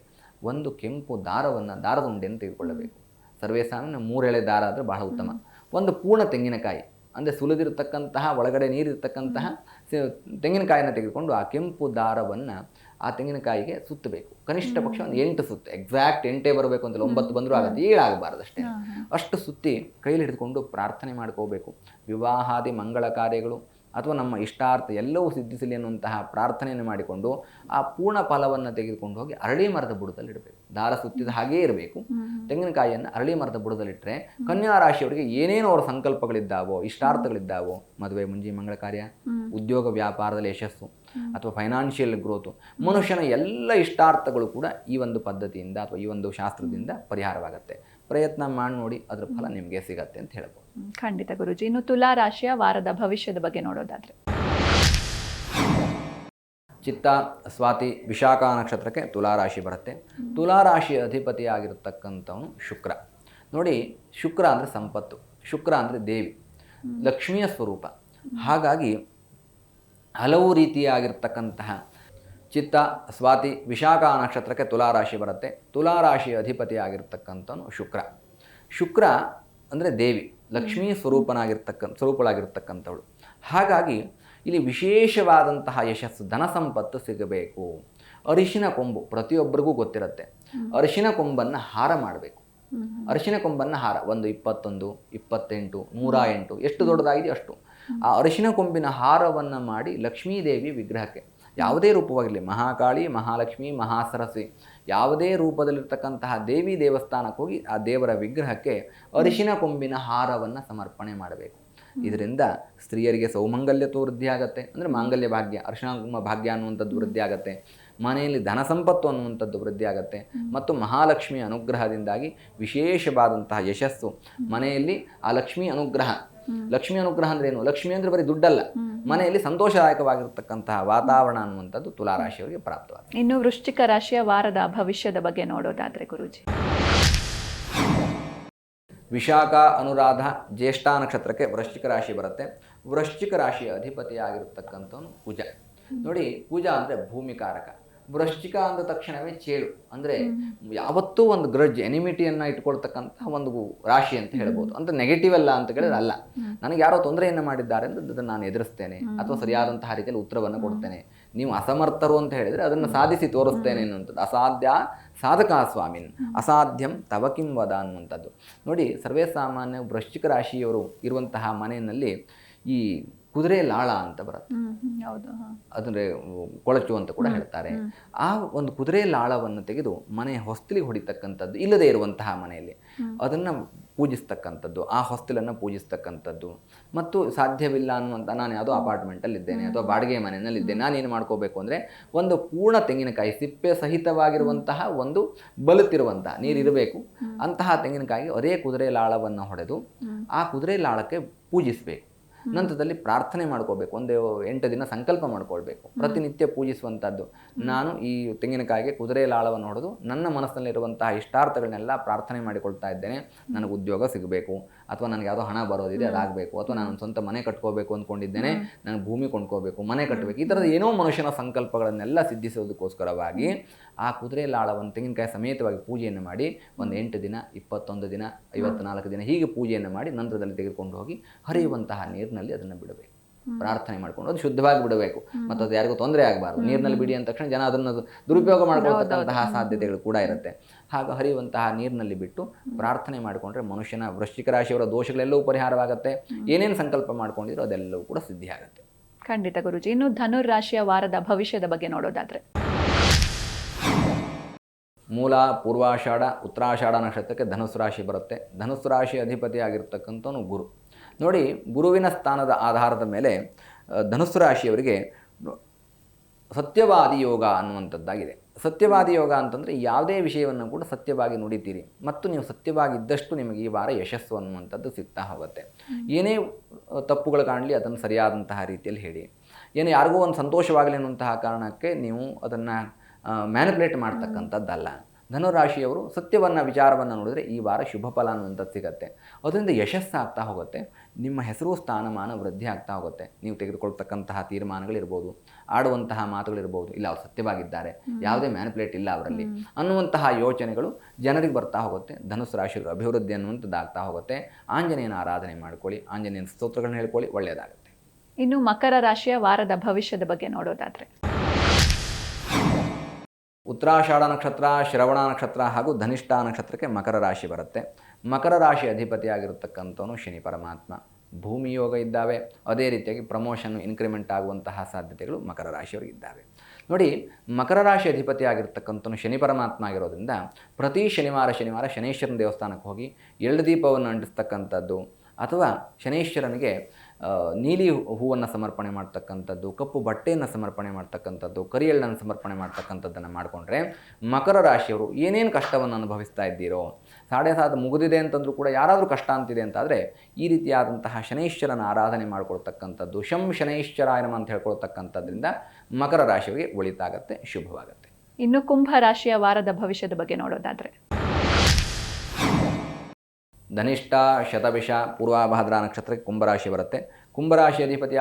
ಒಂದು ಕೆಂಪು ದಾರವನ್ನು, ದಾರದ ಉಂಡೆಯನ್ನು ತೆಗೆದುಕೊಳ್ಳಬೇಕು. ಸರ್ವೇ ಸಾಮಾನ್ಯ ಮೂರೆಳೆ ದಾರ ಆದರೆ ಬಹಳ ಉತ್ತಮ. ಒಂದು ಪೂರ್ಣ ತೆಂಗಿನಕಾಯಿ ಅಂದರೆ ಸುಲಿದಿರತಕ್ಕಂತಹ ಒಳಗಡೆ ನೀರಿರ್ತಕ್ಕಂತಹ ಸ- ತೆಂಗಿನಕಾಯಿನ ತೆಗೆದುಕೊಂಡು ಆ ಕೆಂಪು ದಾರವನ್ನು ಆ ತೆಂಗಿನಕಾಯಿಗೆ ಸುತ್ತಬೇಕು. ಕನಿಷ್ಠ ಪಕ್ಷ ಒಂದು ಎಂಟು ಸುತ್ತು ಎಕ್ಸಾಕ್ಟ್ ಎಂಟೇ ಬರಬೇಕು ಅಂತಲ್ಲ ಒಂಬತ್ತು ಬಂದರೂ ಆಗುತ್ತೆ ಏಳಾಗಬಾರ್ದು ಅಷ್ಟೇ. ಅಷ್ಟು ಸುತ್ತಿ ಕೈಲಿ ಹಿಡಿದುಕೊಂಡು ಪ್ರಾರ್ಥನೆ ಮಾಡ್ಕೋಬೇಕು. ವಿವಾಹಾದಿ ಮಂಗಳ ಕಾರ್ಯಗಳು ಅಥವಾ ನಮ್ಮ ಇಷ್ಟಾರ್ಥ ಎಲ್ಲವೂ ಸಿದ್ಧಿಸಲಿ ಅನ್ನುವಂತಹ ಪ್ರಾರ್ಥನೆಯನ್ನು ಮಾಡಿಕೊಂಡು ಆ ಪೂರ್ಣ ಫಲವನ್ನು ತೆಗೆದುಕೊಂಡು ಹೋಗಿ ಅರಳಿ ಮರದ ಬುಡದಲ್ಲಿ ಇಡಬೇಕು ದಾರ ಸುತ್ತಿದ ಹಾಗೇ ಇರಬೇಕು. ತೆಂಗಿನಕಾಯಿಯನ್ನು ಅರಳಿ ಮರದ ಬುಡದಲ್ಲಿಟ್ಟರೆ ಕನ್ಯಾ ರಾಶಿಯವರಿಗೆ ಏನೇನು ಅವರ ಸಂಕಲ್ಪಗಳಿದ್ದಾವೋ ಇಷ್ಟಾರ್ಥಗಳಿದ್ದಾವೋ ಮದುವೆ ಮುಂಜಿ ಮಂಗಳ ಕಾರ್ಯ ಉದ್ಯೋಗ ವ್ಯಾಪಾರದಲ್ಲಿ ಯಶಸ್ಸು ಅಥವಾ ಫೈನಾನ್ಷಿಯಲ್ ಗ್ರೋತು ಮನುಷ್ಯನ ಎಲ್ಲ ಇಷ್ಟಾರ್ಥಗಳು ಕೂಡ ಈ ಒಂದು ಪದ್ಧತಿಯಿಂದ ಅಥವಾ ಈ ಒಂದು ಶಾಸ್ತ್ರದಿಂದ ಪರಿಹಾರವಾಗುತ್ತೆ. ಪ್ರಯತ್ನ ಮಾಡಿ ನೋಡಿ ಅದರ ಫಲ ನಿಮಗೆ ಸಿಗತ್ತೆ ಅಂತ ಹೇಳ್ಬೋದು. ಖಂಡಿತ ಗುರುಜಿ. ಇನ್ನು ತುಲಾ ರಾಶಿಯ ವಾರದ ಭವಿಷ್ಯದ ಬಗ್ಗೆ ನೋಡೋದಾದ್ರೆ. ಚಿತ್ತ, ಸ್ವಾತಿ, ವಿಶಾಖ ನಕ್ಷತ್ರಕ್ಕೆ ತುಲಾರಾಶಿ ಬರುತ್ತೆ. ತುಲಾರಾಶಿಯ ಅಧಿಪತಿ ಆಗಿರತಕ್ಕಂಥವನು ಶುಕ್ರ. ನೋಡಿ, ಶುಕ್ರ ಅಂದರೆ ಸಂಪತ್ತು, ಶುಕ್ರ ಅಂದರೆ ದೇವಿ, ಲಕ್ಷ್ಮಿಯ ಸ್ವರೂಪ. ಹಾಗಾಗಿ ಹಲವು ರೀತಿಯಾಗಿರ್ತಕ್ಕಂತಹ ಚಿತ್ತ, ಸ್ವಾತಿ, ವಿಶಾಖ ನಕ್ಷತ್ರಕ್ಕೆ ತುಲಾರಾಶಿ ಬರುತ್ತೆ. ತುಲಾರಾಶಿಯ ಅಧಿಪತಿಯಾಗಿರ್ತಕ್ಕಂಥವನು ಶುಕ್ರ. ಶುಕ್ರ ಅಂದರೆ ದೇವಿ, ಲಕ್ಷ್ಮೀ ಸ್ವರೂಪನಾಗಿರ್ತಕ್ಕಂಥ, ಸ್ವರೂಪಳಾಗಿರ್ತಕ್ಕಂಥವಳು. ಹಾಗಾಗಿ ಇಲ್ಲಿ ವಿಶೇಷವಾದಂತಹ ಯಶಸ್ಸು ಧನ ಸಂಪತ್ತು ಸಿಗಬೇಕು. ಅರಿಶಿನ ಕೊಂಬು ಪ್ರತಿಯೊಬ್ಬರಿಗೂ ಗೊತ್ತಿರುತ್ತೆ. ಅರಿಶಿನ ಕೊಂಬನ್ನು ಹಾರ ಮಾಡಬೇಕು. ಅರಿಶಿನ ಕೊಂಬನ್ನು ಹಾರ ಒಂದು ಇಪ್ಪತ್ತೊಂದು ಇಪ್ಪತ್ತೆಂಟು ನೂರ ಎಂಟು ಎಷ್ಟು ದೊಡ್ಡದಾಗಿದೆ ಅಷ್ಟು. ಆ ಅರಿಶಿನ ಕೊಂಬಿನ ಹಾರವನ್ನು ಮಾಡಿ ಲಕ್ಷ್ಮೀದೇವಿ ವಿಗ್ರಹಕ್ಕೆ ಯಾವುದೇ ರೂಪವಾಗಿರಲಿ ಮಹಾಕಾಳಿ ಮಹಾಲಕ್ಷ್ಮಿ ಮಹಾಸರಸ್ವಿ ಯಾವುದೇ ರೂಪದಲ್ಲಿರ್ತಕ್ಕಂತಹ ದೇವಿ ದೇವಸ್ಥಾನಕ್ಕೆ ಹೋಗಿ ಆ ದೇವರ ವಿಗ್ರಹಕ್ಕೆ ಅರಿಶಿನ ಕೊಂಬಿನ ಹಾರವನ್ನು ಸಮರ್ಪಣೆ ಮಾಡಬೇಕು. ಇದರಿಂದ ಸ್ತ್ರೀಯರಿಗೆ ಸೌಮಂಗಲ್ಯತ್ವ ವೃದ್ಧಿ ಆಗುತ್ತೆ. ಅಂದರೆ ಮಾಂಗಲ್ಯ ಭಾಗ್ಯ ಅರ್ಶನ ಕುಂಕುಮ ಭಾಗ್ಯ ಅನ್ನುವಂಥದ್ದು ವೃದ್ಧಿ ಆಗುತ್ತೆ. ಮನೆಯಲ್ಲಿ ಧನ ಸಂಪತ್ತು ಅನ್ನುವಂಥದ್ದು ವೃದ್ಧಿ ಆಗುತ್ತೆ. ಮತ್ತು ಮಹಾಲಕ್ಷ್ಮಿ ಅನುಗ್ರಹದಿಂದಾಗಿ ವಿಶೇಷವಾದಂತಹ ಯಶಸ್ಸು ಮನೆಯಲ್ಲಿ ಆ ಲಕ್ಷ್ಮಿ ಅನುಗ್ರಹ. ಲಕ್ಷ್ಮಿ ಅನುಗ್ರಹ ಅಂದ್ರೆ ಏನು? ಲಕ್ಷ್ಮಿ ಅಂದ್ರೆ ಬರೀ ದುಡ್ಡಲ್ಲ. ಮನೆಯಲ್ಲಿ ಸಂತೋಷದಾಯಕವಾಗಿರ್ತಕ್ಕಂತಹ ವಾತಾವರಣ ಅನ್ನುವಂಥದ್ದು ತುಲಾರಾಶಿಯವರಿಗೆ ಪ್ರಾಪ್ತವಾಗುತ್ತೆ ಇನ್ನು ವೃಶ್ಚಿಕ ರಾಶಿಯ ವಾರದ ಭವಿಷ್ಯದ ಬಗ್ಗೆ ನೋಡೋದಾದ್ರೆ ಗುರುಜಿ. ವಿಶಾಖ ಅನುರಾಧ ಜ್ಯೇಷ್ಠ ನಕ್ಷತ್ರಕ್ಕೆ ವೃಶ್ಚಿಕ ರಾಶಿ ಬರುತ್ತೆ. ವೃಶ್ಚಿಕ ರಾಶಿಯ ಅಧಿಪತಿಯಾಗಿರ್ತಕ್ಕಂಥವನು ಕುಜ ನೋಡಿ ಕುಜ ಅಂದರೆ ಭೂಮಿಕಾರಕ. ವೃಶ್ಚಿಕ ಅಂದ ತಕ್ಷಣವೇ ಚೇಳು. ಅಂದರೆ ಯಾವತ್ತೂ ಒಂದು ಗ್ರಜ್ ಎನಿಮಿಟಿಯನ್ನು ಇಟ್ಕೊಳ್ತಕ್ಕಂಥ ಒಂದು ರಾಶಿ ಅಂತ ಹೇಳ್ಬೋದು. ಅಂತ ನೆಗೆಟಿವ್ ಅಲ್ಲ ಅಂತ ಕೇಳಿದ್ರೆ ಅಲ್ಲ. ನನಗೆ ಯಾರೋ ತೊಂದರೆಯನ್ನು ಮಾಡಿದ್ದಾರೆ ಅಂದರೆ ಅದನ್ನು ನಾನು ಎದುರಿಸ್ತೇನೆ. ಅಥವಾ ಸರಿಯಾದಂತಹ ರೀತಿಯಲ್ಲಿ ಉತ್ತರವನ್ನು ಕೊಡ್ತೇನೆ. ನೀವು ಅಸಮರ್ಥರು ಅಂತ ಹೇಳಿದರೆ ಅದನ್ನು ಸಾಧಿಸಿ ತೋರಿಸ್ತೇನೆ ಅನ್ನುವಂಥದ್ದು. ಅಸಾಧ್ಯ ಸಾಧಕ ಸ್ವಾಮಿನ್ ಅಸಾಧ್ಯಂ ತವ ಕಿಂ ವದ ಅನ್ನುವಂಥದ್ದು ನೋಡಿ ಸರ್ವೇ ಸಾಮಾನ್ಯ ವೃಶ್ಚಿಕ ರಾಶಿಯವರು ಇರುವಂತಹ ಮನೆಯಲ್ಲಿ ಈ ಕುದುರೆ ಲಾಳ ಅಂತ ಬರುತ್ತೆ. ಅಂದರೆ ಕೊಳಚು ಅಂತ ಕೂಡ ಹೇಳ್ತಾರೆ. ಆ ಒಂದು ಕುದುರೆ ಲಾಳವನ್ನು ತೆಗೆದು ಮನೆ ಹೊಸ್ತಿಲಿಗೆ ಹೊಡಿತಕ್ಕಂಥದ್ದು ಇಲ್ಲದೆ ಇರುವಂತಹ ಮನೆಯಲ್ಲಿ. ಅದನ್ನು ಪೂಜಿಸ್ತಕ್ಕಂಥದ್ದು ಆ ಹೊಸ್ತಿಲನ್ನು ಪೂಜಿಸ್ತಕ್ಕಂಥದ್ದು. ಮತ್ತು ಸಾಧ್ಯವಿಲ್ಲ ಅನ್ನುವಂಥ ನಾನು ಯಾವುದೋ ಅಪಾರ್ಟ್ಮೆಂಟಲ್ಲಿದ್ದೇನೆ ಅಥವಾ ಬಾಡಿಗೆ ಮನೆಯಲ್ಲಿದ್ದೇನೆ ನಾನೇನು ನಾನು ಏನು ಮಾಡ್ಕೋಬೇಕು ಅಂದರೆ ಒಂದು ಪೂರ್ಣ ತೆಂಗಿನಕಾಯಿ ಸಿಪ್ಪೆ ಸಹಿತವಾಗಿರುವಂತಹ ಒಂದು ಬಲುತ್ತಿರುವಂತಹ ನೀರಿರಬೇಕು. ಅಂತಹ ತೆಂಗಿನಕಾಯಿ ಅದೇ ಕುದುರೆ ಲಾಳವನ್ನು ಹೊಡೆದು ಆ ಕುದುರೆ ಲಾಳಕ್ಕೆ ಪೂಜಿಸಬೇಕು. ನಂತರದಲ್ಲಿ ಪ್ರಾರ್ಥನೆ ಮಾಡ್ಕೋಬೇಕು. ಒಂದು ಎಂಟು ದಿನ ಸಂಕಲ್ಪ ಮಾಡ್ಕೊಳ್ಬೇಕು. ಪ್ರತಿನಿತ್ಯ ಪೂಜಿಸುವಂಥದ್ದು. ನಾನು ಈ ತೆಂಗಿನಕಾಯಿಗೆ ಕುದುರೆ ಲಾಳವನ್ನು ಹೊಡೆದು ನನ್ನ ಮನಸ್ಸಿನಲ್ಲಿರುವಂತಹ ಇಷ್ಟಾರ್ಥಗಳನ್ನೆಲ್ಲ ಪ್ರಾರ್ಥನೆ ಮಾಡಿಕೊಳ್ತಾ ಇದ್ದೇನೆ. ನನಗೆ ಉದ್ಯೋಗ ಸಿಗಬೇಕು. ಅಥವಾ ನನಗೆ ಯಾವುದೋ ಹಣ ಬರೋದಿದೆ ಅದಾಗಬೇಕು. ಅಥವಾ ನಾನು ಸ್ವಂತ ಮನೆ ಕಟ್ಕೋಬೇಕು ಅಂದ್ಕೊಂಡಿದ್ದೇನೆ ನನಗೆ ಭೂಮಿ ಕೊಂಡ್ಕೋಬೇಕು ಮನೆ ಕಟ್ಟಬೇಕು ಈ ಥರದ ಏನೋ ಮನುಷ್ಯನ ಸಂಕಲ್ಪಗಳನ್ನೆಲ್ಲ ಸಿದ್ಧಿಸೋದಕ್ಕೋಸ್ಕರವಾಗಿ ಆ ಕುದುರೆ ಲಾಳವನ್ನು ತೆಂಗಿನಕಾಯಿ ಸಮೇತವಾಗಿ ಪೂಜೆಯನ್ನು ಮಾಡಿ ಒಂದು ಎಂಟು ದಿನ ಇಪ್ಪತ್ತೊಂದು ದಿನ ಐವತ್ನಾಲ್ಕು ದಿನ ಹೀಗೆ ಪೂಜೆಯನ್ನು ಮಾಡಿ ನಂತರದಲ್ಲಿ ತೆಗೆದುಕೊಂಡು ಹೋಗಿ ಹರಿಯುವಂತಹ ನೀರಿನಲ್ಲಿ ಅದನ್ನು ಬಿಡಬೇಕು. ಪ್ರಾರ್ಥನೆ ಮಾಡ್ಕೊಂಡು ಅದು ಶುದ್ಧವಾಗಿ ಬಿಡಬೇಕು. ಮತ್ತು ಅದು ಯಾರಿಗೂ ತೊಂದರೆ ಆಗಬಾರ್ದು. ನೀರಿನಲ್ಲಿ ಬಿಡಿ ಅಂದ ತಕ್ಷಣ ಜನ ಅದನ್ನು ದುರುಪಯೋಗ ಮಾಡ್ಕೊಳ್ತಕ್ಕಂತಹ ಸಾಧ್ಯತೆಗಳು ಕೂಡ ಇರುತ್ತೆ. ಹಾಗೆ ಹರಿಯುವಂತಹ ನೀರಿನಲ್ಲಿ ಬಿಟ್ಟು ಪ್ರಾರ್ಥನೆ ಮಾಡಿಕೊಂಡ್ರೆ ಮನುಷ್ಯನ ವೃಶ್ಚಿಕ ರಾಶಿಯವರ ದೋಷಗಳೆಲ್ಲವೂ ಪರಿಹಾರವಾಗುತ್ತೆ. ಏನೇನು ಸಂಕಲ್ಪ ಮಾಡ್ಕೊಂಡಿದ್ರು ಅದೆಲ್ಲವೂ ಕೂಡ ಸಿದ್ಧಿ ಆಗುತ್ತೆ ಖಂಡಿತ ಗುರುಜಿ. ಇನ್ನು ಧನುರಾಶಿಯ ವಾರದ ಭವಿಷ್ಯದ ಬಗ್ಗೆ ನೋಡೋದಾದ್ರೆ. ಮೂಲ ಪೂರ್ವಾಷಾಢ ಉತ್ತರಾಷಾಢ ನಕ್ಷತ್ರಕ್ಕೆ ಧನುಸ್ಸು ರಾಶಿ ಬರುತ್ತೆ. ಧನುಸ್ಸು ರಾಶಿ ಅಧಿಪತಿ ಆಗಿರ್ತಕ್ಕಂಥವನು ಗುರು. ನೋಡಿ ಗುರುವಿನ ಸ್ಥಾನದ ಆಧಾರದ ಮೇಲೆ ಧನುಸ್ಸು ರಾಶಿಯವರಿಗೆ ಸತ್ಯವಾದಿ ಯೋಗ ಅನ್ನುವಂಥದ್ದಾಗಿದೆ. ಸತ್ಯವಾದಿ ಯೋಗ ಅಂತಂದರೆ ಯಾವುದೇ ವಿಷಯವನ್ನು ಕೂಡ ಸತ್ಯವಾಗಿ ನುಡಿತೀರಿ. ಮತ್ತು ನೀವು ಸತ್ಯವಾಗಿದ್ದಷ್ಟು ನಿಮಗೆ ಈ ವಾರ ಯಶಸ್ಸು ಅನ್ನುವಂಥದ್ದು ಸಿಗ್ತಾ ಹೋಗುತ್ತೆ. ಏನೇ ತಪ್ಪುಗಳು ಕಾಣಲಿ ಅದನ್ನು ಸರಿಯಾದಂತಹ ರೀತಿಯಲ್ಲಿ ಹೇಳಿ. ಏನು ಯಾರಿಗೂ ಒಂದು ಸಂತೋಷವಾಗಲಿ ಅನ್ನುವಂತಹ ಕಾರಣಕ್ಕೆ ನೀವು ಅದನ್ನು ಮ್ಯಾನಿಪುಲೇಟ್ ಮಾಡ್ತಕ್ಕಂಥದ್ದಲ್ಲ. ಧನುರಾಶಿಯವರು ಸತ್ಯವನ್ನು ವಿಚಾರವನ್ನು ನೋಡಿದ್ರೆ ಈ ವಾರ ಶುಭ ಫಲ ಅನ್ನುವಂಥದ್ದು ಸಿಗುತ್ತೆ. ಅದರಿಂದ ಯಶಸ್ಸಾಗ್ತಾ ಹೋಗುತ್ತೆ. ನಿಮ್ಮ ಹೆಸರು ಸ್ಥಾನಮಾನ ವೃದ್ಧಿ ಆಗ್ತಾ ಹೋಗುತ್ತೆ. ನೀವು ತೆಗೆದುಕೊಳ್ತಕ್ಕಂತಹ ತೀರ್ಮಾನಗಳಿರ್ಬೋದು ಆಡುವಂತಹ ಮಾತುಗಳಿರ್ಬೋದು ಇಲ್ಲ ಅವ್ರು ಸತ್ಯವಾಗಿದ್ದಾರೆ ಯಾವುದೇ ಮ್ಯಾನಿಪ್ಯುಲೇಟ್ ಇಲ್ಲ ಅವರಲ್ಲಿ ಅನ್ನುವಂತಹ ಯೋಚನೆಗಳು ಜನರಿಗೆ ಬರ್ತಾ ಹೋಗುತ್ತೆ. ಧನುಸ್ ರಾಶಿಯವರು ಅಭಿವೃದ್ಧಿ ಅನ್ನುವಂಥದ್ದು ಆಗ್ತಾ ಹೋಗುತ್ತೆ. ಆಂಜನೇಯನ ಆರಾಧನೆ ಮಾಡ್ಕೊಳ್ಳಿ. ಆಂಜನೇಯನ ಸ್ತೋತ್ರಗಳನ್ನ ಹೇಳ್ಕೊಳ್ಳಿ. ಒಳ್ಳೆಯದಾಗುತ್ತೆ. ಇನ್ನು ಮಕರ ರಾಶಿಯ ವಾರದ ಭವಿಷ್ಯದ ಬಗ್ಗೆ ನೋಡೋದಾದ್ರೆ. ಉತ್ತರಾಷಾಢ ನಕ್ಷತ್ರ, ಶ್ರವಣ ನಕ್ಷತ್ರ ಹಾಗೂ ಧನಿಷ್ಠ ನಕ್ಷತ್ರಕ್ಕೆ ಮಕರ ರಾಶಿ ಬರುತ್ತೆ. ಮಕರ ರಾಶಿ ಅಧಿಪತಿಯಾಗಿರತಕ್ಕಂಥವನು ಶನಿ ಪರಮಾತ್ಮ. ಭೂಮಿಯೋಗ ಇದ್ದಾವೆ. ಅದೇ ರೀತಿಯಾಗಿ ಪ್ರಮೋಷನ್ ಇನ್ಕ್ರಿಮೆಂಟ್ ಆಗುವಂತಹ ಸಾಧ್ಯತೆಗಳು ಮಕರ ರಾಶಿಯವರಿಗೆ ಇದ್ದಾವೆ. ನೋಡಿ, ಮಕರ ರಾಶಿ ಅಧಿಪತಿ ಶನಿ ಪರಮಾತ್ಮ ಆಗಿರೋದ್ರಿಂದ ಪ್ರತಿ ಶನಿವಾರ ಶನಿವಾರ ಶನೇಶ್ವರನ ದೇವಸ್ಥಾನಕ್ಕೆ ಹೋಗಿ ಎಳ್ಳು ದೀಪವನ್ನು ಅಂಟಿಸ್ತಕ್ಕಂಥದ್ದು ಅಥವಾ ಶನೇಶ್ವರನಿಗೆ ನೀಲಿ ಹೂವನ್ನು ಸಮರ್ಪಣೆ ಮಾಡ್ತಕ್ಕಂಥದ್ದು, ಕಪ್ಪು ಬಟ್ಟೆಯನ್ನು ಸಮರ್ಪಣೆ ಮಾಡ್ತಕ್ಕಂಥದ್ದು, ಕರಿಯಳ್ಳನ್ನು ಸಮರ್ಪಣೆ ಮಾಡ್ತಕ್ಕಂಥದ್ದನ್ನು ಮಾಡಿಕೊಂಡ್ರೆ ಮಕರ ರಾಶಿಯವರು ಏನೇನು ಕಷ್ಟವನ್ನು ಅನುಭವಿಸ್ತಾ ಇದ್ದೀರೋ, ಸಾಡೆ ಸಾತ್ ಮುಗಿದಿದೆ ಅಂತಂದರೂ ಕೂಡ ಯಾರಾದರೂ ಕಷ್ಟ ಅಂತಿದೆ ಅಂತಾದರೆ ಈ ರೀತಿಯಾದಂತಹ ಶನೈಶ್ವರನ ಆರಾಧನೆ ಮಾಡಿಕೊಳ್ತಕ್ಕಂಥದ್ದು, ಶಂ ಶನೈಶ್ವರಾಯನಮ ಅಂತ ಹೇಳ್ಕೊಳ್ತಕ್ಕಂಥದ್ರಿಂದ ಮಕರ ರಾಶಿಯವರಿಗೆ ಒಳಿತಾಗತ್ತೆ, ಶುಭವಾಗುತ್ತೆ. ಇನ್ನು ಕುಂಭ ರಾಶಿಯ ವಾರದ ಭವಿಷ್ಯದ ಬಗ್ಗೆ ನೋಡೋದಾದ್ರೆ. ಧನಿಷ್ಠ, ಶತಭಿಷ, ಪೂರ್ವಾಭದ್ರ ನಕ್ಷತ್ರಕ್ಕೆ ಕುಂಭರಾಶಿ ಬರುತ್ತೆ. ಕುಂಭರಾಶಿ ಅಧಿಪತಿ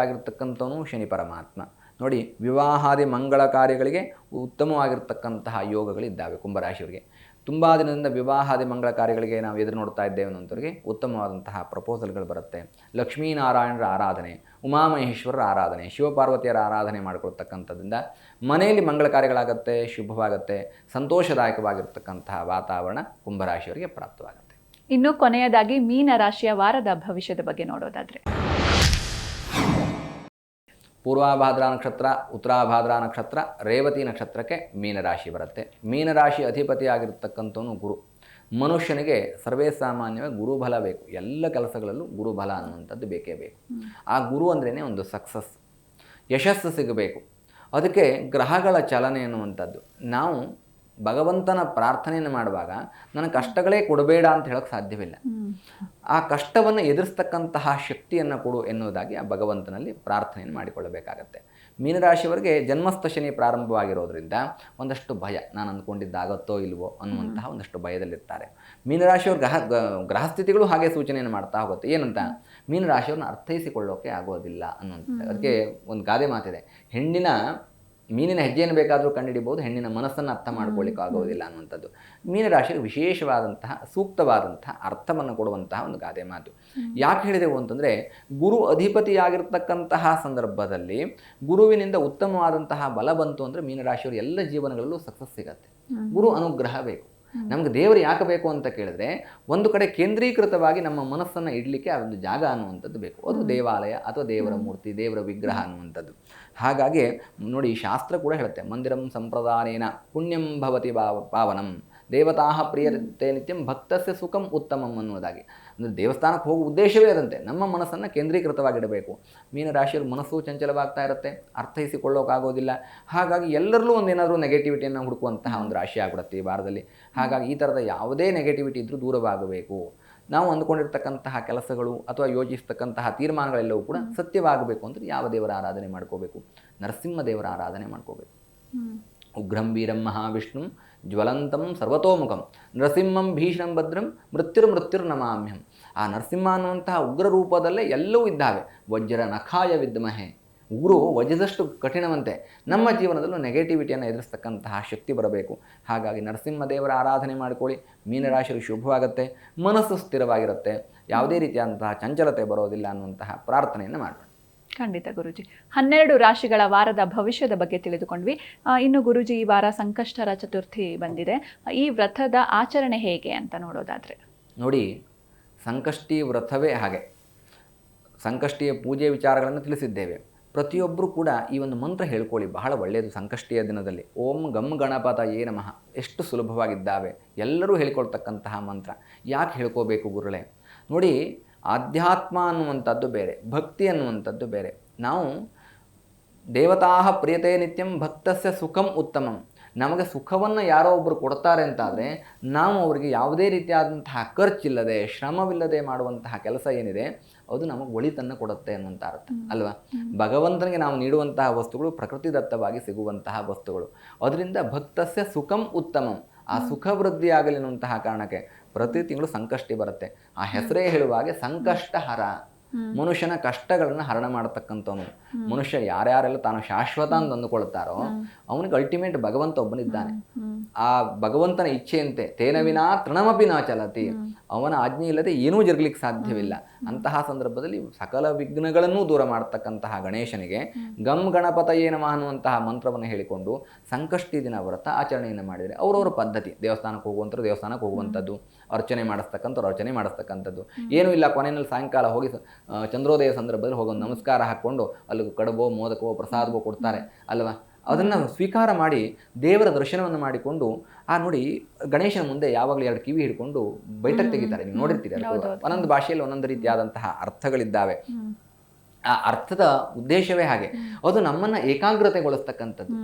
ಶನಿ ಪರಮಾತ್ಮ. ನೋಡಿ, ವಿವಾಹಾದಿ ಮಂಗಳ ಕಾರ್ಯಗಳಿಗೆ ಉತ್ತಮವಾಗಿರ್ತಕ್ಕಂತಹ ಯೋಗಗಳಿದ್ದಾವೆ ಕುಂಭರಾಶಿಯವರಿಗೆ. ತುಂಬ ದಿನದಿಂದ ವಿವಾಹಾದಿ ಮಂಗಳ ಕಾರ್ಯಗಳಿಗೆ ನಾವು ಎದುರು ನೋಡ್ತಾ ಇದ್ದೇವೆ ಅನ್ನೋಂಥವ್ರಿಗೆ ಉತ್ತಮವಾದಂತಹ ಪ್ರಪೋಸಲ್ಗಳು ಬರುತ್ತೆ. ಲಕ್ಷ್ಮೀನಾರಾಯಣರ ಆರಾಧನೆ, ಉಮಾಮಹೇಶ್ವರರ ಆರಾಧನೆ, ಶಿವಪಾರ್ವತಿಯರ ಆರಾಧನೆ ಮಾಡಿಕೊಳ್ತಕ್ಕಂಥದ್ದರಿಂದ ಮನೆಯಲ್ಲಿ ಮಂಗಳ ಕಾರ್ಯಗಳಾಗತ್ತೆ, ಶುಭವಾಗುತ್ತೆ, ಸಂತೋಷದಾಯಕವಾಗಿರ್ತಕ್ಕಂತಹ ವಾತಾವರಣ ಕುಂಭರಾಶಿಯವರಿಗೆ ಪ್ರಾಪ್ತವಾಗುತ್ತೆ. ಇನ್ನು ಕೊನೆಯದಾಗಿ ಮೀನ ರಾಶಿಯ ವಾರದ ಭವಿಷ್ಯದ ಬಗ್ಗೆ ನೋಡೋದಾದ್ರೆ. ಪೂರ್ವಾಭಾದ್ರ ನಕ್ಷತ್ರ, ಉತ್ತರಾಭಾದ್ರ ನಕ್ಷತ್ರ, ರೇವತಿ ನಕ್ಷತ್ರಕ್ಕೆ ಮೀನರಾಶಿ ಬರುತ್ತೆ. ಮೀನರಾಶಿ ಅಧಿಪತಿ ಆಗಿರ್ತಕ್ಕಂಥವನು ಗುರು. ಮನುಷ್ಯನಿಗೆ ಸರ್ವೇ ಸಾಮಾನ್ಯವಾಗಿ ಗುರುಬಲ ಬೇಕು. ಎಲ್ಲ ಕೆಲಸಗಳಲ್ಲೂ ಗುರುಬಲ ಅನ್ನುವಂಥದ್ದು ಬೇಕೇ ಬೇಕು. ಆ ಗುರು ಅಂದ್ರೇ ಒಂದು ಸಕ್ಸಸ್. ಯಶಸ್ಸು ಸಿಗಬೇಕು. ಅದಕ್ಕೆ ಗ್ರಹಗಳ ಚಲನೆ ಅನ್ನುವಂಥದ್ದು. ನಾವು ಭಗವಂತನ ಪ್ರಾರ್ಥನೆಯನ್ನು ಮಾಡುವಾಗ ನನಗೆ ಕಷ್ಟಗಳೇ ಕೊಡಬೇಡ ಅಂತ ಹೇಳೋಕ್ಕೆ ಸಾಧ್ಯವಿಲ್ಲ. ಆ ಕಷ್ಟವನ್ನು ಎದುರಿಸ್ತಕ್ಕಂತಹ ಶಕ್ತಿಯನ್ನು ಕೊಡು ಎನ್ನುವುದಾಗಿ ಆ ಭಗವಂತನಲ್ಲಿ ಪ್ರಾರ್ಥನೆಯನ್ನು ಮಾಡಿಕೊಳ್ಳಬೇಕಾಗತ್ತೆ. ಮೀನರಾಶಿಯವರಿಗೆ ಜನ್ಮಸ್ಥ ಶನಿ ಪ್ರಾರಂಭವಾಗಿರೋದ್ರಿಂದ ಒಂದಷ್ಟು ಭಯ ನಾನು ಅಂದ್ಕೊಂಡಿದ್ದಾಗತ್ತೋ ಇಲ್ವೋ ಅನ್ನುವಂತಹ ಒಂದಷ್ಟು ಭಯದಲ್ಲಿರ್ತಾರೆ. ಮೀನರಾಶಿಯವ್ರ ಗ್ರಹ ಗ್ರಹಸ್ಥಿತಿಗಳು ಹಾಗೆ ಸೂಚನೆಯನ್ನು ಮಾಡ್ತಾ ಹೋಗುತ್ತೆ. ಏನಂತ? ಮೀನರಾಶಿಯವ್ರನ್ನ ಅರ್ಥೈಸಿಕೊಳ್ಳೋಕೆ ಆಗೋದಿಲ್ಲ ಅನ್ನುವಂಥದ್ದು ಅದಕ್ಕೆ ಒಂದು ಗಾದೆ ಮಾತಿದೆ. ಹೆಣ್ಣಿನ ಮೀನಿನ ಹೆಜ್ಜೆಯನ್ನು ಬೇಕಾದರೂ ಕಂಡುಹಿಡಿಬೋದು ಹೆಣ್ಣಿನ ಮನಸ್ಸನ್ನು ಅರ್ಥ ಮಾಡ್ಕೊಳ್ಳಿಕ್ಕೆ ಆಗೋದಿಲ್ಲ ಅನ್ನುವಂಥದ್ದು. ಮೀನರಾಶಿಗೆ ವಿಶೇಷವಾದಂತಹ ಸೂಕ್ತವಾದಂತಹ ಅರ್ಥವನ್ನು ಕೊಡುವಂತಹ ಒಂದು ಗಾದೆ ಮಾತು. ಯಾಕೆ ಹೇಳಿದೆವು ಅಂತಂದರೆ ಗುರು ಅಧಿಪತಿಯಾಗಿರ್ತಕ್ಕಂತಹ ಸಂದರ್ಭದಲ್ಲಿ ಗುರುವಿನಿಂದ ಉತ್ತಮವಾದಂತಹ ಬಲ ಬಂತು ಅಂದರೆ ಮೀನರಾಶಿಯವರು ಎಲ್ಲ ಜೀವನಗಳಲ್ಲೂ ಸಕ್ಸಸ್ ಸಿಗತ್ತೆ. ಗುರು ಅನುಗ್ರಹ ಬೇಕು. ನಮಗೆ ದೇವರು ಯಾಕೆ ಬೇಕು ಅಂತ ಕೇಳಿದ್ರೆ ಒಂದು ಕಡೆ ಕೇಂದ್ರೀಕೃತವಾಗಿ ನಮ್ಮ ಮನಸ್ಸನ್ನು ಇಡಲಿಕ್ಕೆ ಆ ಒಂದು ಜಾಗ ಅನ್ನುವಂಥದ್ದು ಬೇಕು. ಅದು ದೇವಾಲಯ ಅಥವಾ ದೇವರ ಮೂರ್ತಿ ದೇವರ ವಿಗ್ರಹ ಅನ್ನುವಂಥದ್ದು. ಹಾಗಾಗಿ ನೋಡಿ ಶಾಸ್ತ್ರ ಕೂಡ ಹೇಳುತ್ತೆ ಮಂದಿರಂ ಸಂಪ್ರದಾನೇನ ಪುಣ್ಯಂ ಭವತಿ ಭಾವ ಪಾವನಂ ದೇವತಾ ಪ್ರಿಯತೆ ನಿತ್ಯಂ ಭಕ್ತಸ್ಯ ಸುಖಂ ಉತ್ತಮಂ ಅನ್ನುವುದಾಗಿ. ಅಂದರೆ ದೇವಸ್ಥಾನಕ್ಕೆ ಹೋಗುವ ಉದ್ದೇಶವೇ ಅದಂತೆ ನಮ್ಮ ಮನಸ್ಸನ್ನು ಕೇಂದ್ರೀಕೃತವಾಗಿಡಬೇಕು. ಮೀನರಾಶಿಯಲ್ಲಿ ಮನಸ್ಸು ಚಂಚಲವಾಗ್ತಾ ಇರುತ್ತೆ. ಅರ್ಥೈಸಿಕೊಳ್ಳೋಕ್ಕಾಗೋದಿಲ್ಲ ಹಾಗಾಗಿ ಎಲ್ಲರಲ್ಲೂ ಒಂದೇನಾದರೂ ನೆಗೆಟಿವಿಟಿಯನ್ನು ಹುಡುಕುವಂತಹ ಒಂದು ರಾಶಿ ಆಗ್ಬಿಡುತ್ತೆ ಈ ವಾರದಲ್ಲಿ. ಹಾಗಾಗಿ ಈ ಥರದ ಯಾವುದೇ ನೆಗೆಟಿವಿಟಿ ಇದ್ದರೂ ದೂರವಾಗಬೇಕು. ನಾವು ಅಂದ್ಕೊಂಡಿರ್ತಕ್ಕಂತಹ ಕೆಲಸಗಳು ಅಥವಾ ಯೋಜಿಸ್ತಕ್ಕಂತಹ ತೀರ್ಮಾನಗಳೆಲ್ಲವೂ ಕೂಡ ಸತ್ಯವಾಗಬೇಕು ಅಂದರೆ ಯಾವ ದೇವರ ಆರಾಧನೆ ಮಾಡ್ಕೋಬೇಕು. ನರಸಿಂಹ ದೇವರ ಆರಾಧನೆ ಮಾಡ್ಕೋಬೇಕು. ಉಗ್ರಂ ವೀರಂ ಮಹಾವಿಷ್ಣು ಜ್ವಲಂತಂ ಸರ್ವತೋಮುಖಂ, ನರಸಿಂಹಂ ಭೀಷಣಂ ಭದ್ರಂ ಮೃತ್ಯುರ್ ನಮಾಮ್ಯಹಂ ಆ ನರಸಿಂಹ ಅನ್ನುವಂತಹ ಉಗ್ರ ರೂಪದಲ್ಲೇ ಎಲ್ಲವೂ ಇದ್ದಾವೆ. ವಜ್ರ ನಖಾಯ ವಿದ್ಮಹೆ. ಉಗ್ರು ವಜ್ರದಷ್ಟು ಕಠಿಣವಂತೆ. ನಮ್ಮ ಜೀವನದಲ್ಲೂ ನೆಗೆಟಿವಿಟಿಯನ್ನು ಎದುರಿಸ್ತಕ್ಕಂತಹ ಶಕ್ತಿ ಬರಬೇಕು. ಹಾಗಾಗಿ ನರಸಿಂಹ ದೇವರ ಆರಾಧನೆ ಮಾಡಿಕೊಳ್ಳಿ. ಮೀನರಾಶಿಗೆ ಶುಭವಾಗುತ್ತೆ. ಮನಸ್ಸು ಸ್ಥಿರವಾಗಿರುತ್ತೆ. ಯಾವುದೇ ರೀತಿಯಾದಂತಹ ಚಂಚಲತೆ ಬರೋದಿಲ್ಲ ಅನ್ನುವಂತಹ ಪ್ರಾರ್ಥನೆಯನ್ನು ಮಾಡೋಣ ಖಂಡಿತ ಗುರುಜಿ. ಹನ್ನೆರಡು ರಾಶಿಗಳ ವಾರದ ಭವಿಷ್ಯದ ಬಗ್ಗೆ ತಿಳಿದುಕೊಂಡ್ವಿ. ಇನ್ನು ಗುರುಜಿ ಈ ವಾರ ಸಂಕಷ್ಟರ ಚತುರ್ಥಿ ಬಂದಿದೆ. ಈ ವ್ರತದ ಆಚರಣೆ ಹೇಗೆ ಅಂತ ನೋಡೋದಾದ್ರೆ. ನೋಡಿ, ಸಂಕಷ್ಟಿ ವ್ರತವೇ ಹಾಗೆ. ಸಂಕಷ್ಟಿಯ ಪೂಜೆ ವಿಚಾರಗಳನ್ನು ತಿಳಿಸಿದ್ದೇವೆ. ಪ್ರತಿಯೊಬ್ಬರೂ ಕೂಡ ಈ ಒಂದು ಮಂತ್ರ ಹೇಳ್ಕೊಳ್ಳಿ. ಬಹಳ ಒಳ್ಳೆಯದು ಸಂಕಷ್ಟಿಯ ದಿನದಲ್ಲಿ. ಓಂ ಗಮ್ ಗಣಪತ ಏ ನಮಃ. ಎಷ್ಟು ಸುಲಭವಾಗಿದ್ದಾವೆ. ಎಲ್ಲರೂ ಹೇಳ್ಕೊಳ್ತಕ್ಕಂತಹ ಮಂತ್ರ. ಯಾಕೆ ಹೇಳ್ಕೋಬೇಕು ಗುರುಳೆ ನೋಡಿ ಆಧ್ಯಾತ್ಮ ಅನ್ನುವಂಥದ್ದು ಬೇರೆ ಭಕ್ತಿ ಅನ್ನುವಂಥದ್ದು ಬೇರೆ. ನಾವು ದೇವತಾ ಪ್ರಿಯತೆ ನಿತ್ಯಂ ಭಕ್ತಸ್ಯ ಸುಖಂ ಉತ್ತಮಂ. ನಮಗೆ ಸುಖವನ್ನು ಯಾರೋ ಒಬ್ಬರು ಕೊಡ್ತಾರೆ ಅಂತಾದರೆ ನಾವು ಅವರಿಗೆ ಯಾವುದೇ ರೀತಿಯಾದಂತಹ ಖರ್ಚಿಲ್ಲದೆ ಶ್ರಮವಿಲ್ಲದೆ ಮಾಡುವಂತಹ ಕೆಲಸ ಏನಿದೆ ಅದು ನಮಗೆ ಒಳಿತನ್ನು ಕೊಡುತ್ತೆ ಅನ್ನುವಂಥ ಅರ್ಥ ಅಲ್ವಾ? ಭಗವಂತನಿಗೆ ನಾವು ನೀಡುವಂತಹ ವಸ್ತುಗಳು ಪ್ರಕೃತಿದತ್ತವಾಗಿ ಸಿಗುವಂತಹ ವಸ್ತುಗಳು. ಅದರಿಂದ ಭಕ್ತಸ್ಯ ಸುಖಂ ಉತ್ತಮಂ. ಆ ಸುಖ ವೃದ್ಧಿಯಾಗಲಿ ಅನ್ನುವಂತಹ ಕಾರಣಕ್ಕೆ ಪ್ರತಿ ತಿಂಗಳು ಸಂಕಷ್ಟಿ ಬರುತ್ತೆ. ಆ ಹೆಸರೇ ಹೇಳುವ ಹಾಗೆ ಸಂಕಷ್ಟಹರ. ಮನುಷ್ಯನ ಕಷ್ಟಗಳನ್ನು ಹರಣ ಮಾಡತಕ್ಕಂಥವನು. ಮನುಷ್ಯ ಯಾರ್ಯಾರೆಲ್ಲ ತಾನು ಶಾಶ್ವತ ಅಂತ ಅಂದುಕೊಳ್ತಾರೋ ಅವನಿಗೆ ಅಲ್ಟಿಮೇಟ್ ಭಗವಂತ ಒಬ್ಬನಿದ್ದಾನೆ. ಆ ಭಗವಂತನ ಇಚ್ಛೆಯಂತೆ ತೇನ ವಿನಾ ತೃಣಮಪಿ ನಾ ಚಲತಿ. ಅವನ ಆಜ್ಞೆ ಇಲ್ಲದೆ ಏನೂ ಜರುಗಲಿಕ್ಕೆ ಸಾಧ್ಯವಿಲ್ಲ. ಅಂತಹ ಸಂದರ್ಭದಲ್ಲಿ ಸಕಲ ವಿಘ್ನಗಳನ್ನೂ ದೂರ ಮಾಡತಕ್ಕಂತಹ ಗಣೇಶನಿಗೆ ಗಮ್ ಗಣಪತ ಏನಮ ಅನ್ನುವಂತಹ ಮಂತ್ರವನ್ನು ಹೇಳಿಕೊಂಡು ಸಂಕಷ್ಟಿ ದಿನ ವ್ರತ ಆಚರಣೆಯನ್ನು ಮಾಡಿದರೆ ಅವರವರ ಪದ್ಧತಿ ದೇವಸ್ಥಾನಕ್ಕೆ ಹೋಗುವಂಥರು ದೇವಸ್ಥಾನಕ್ಕೆ ಹೋಗುವಂಥದ್ದು ಅರ್ಚನೆ ಮಾಡಿಸ್ತಕ್ಕಂಥವ್ರು ಅರ್ಚನೆ ಮಾಡಿಸ್ತಕ್ಕಂಥದ್ದು. ಏನೂ ಇಲ್ಲ ಕೊನೆಯಲ್ಲಿ ಸಾಯಂಕಾಲ ಹೋಗಿ ಚಂದ್ರೋದಯ ಸಂದರ್ಭದಲ್ಲಿ ಹೋಗಿ ನಮಸ್ಕಾರ ಹಾಕ್ಕೊಂಡು ಅಲ್ಲಿ ಕಡಬೋ ಮೋದಕವೋ ಪ್ರಸಾದವೋ ಕೊಡ್ತಾರೆ ಅಲ್ವಾ? ಅದನ್ನು ಸ್ವೀಕಾರ ಮಾಡಿ ದೇವರ ದರ್ಶನವನ್ನು ಮಾಡಿಕೊಂಡು ಆ ನೋಡಿ ಗಣೇಶನ ಮುಂದೆ ಯಾವಾಗಲೂ ಎರಡು ಕಿವಿ ಹಿಡ್ಕೊಂಡು ಬೈಟಕ್ ತೆಗಿತಾರೆ. ನೀವು ನೋಡಿರ್ತೀರಿ ಒಂದೊಂದು ಭಾಷೆಯಲ್ಲಿ ಒಂದೊಂದು ರೀತಿಯಾದಂತಹ ಅರ್ಥಗಳಿದ್ದಾವೆ. ಆ ಅರ್ಥದ ಉದ್ದೇಶವೇ ಹಾಗೆ. ಅದು ನಮ್ಮನ್ನ ಏಕಾಗ್ರತೆಗೊಳಿಸ್ತಕ್ಕಂಥದ್ದು.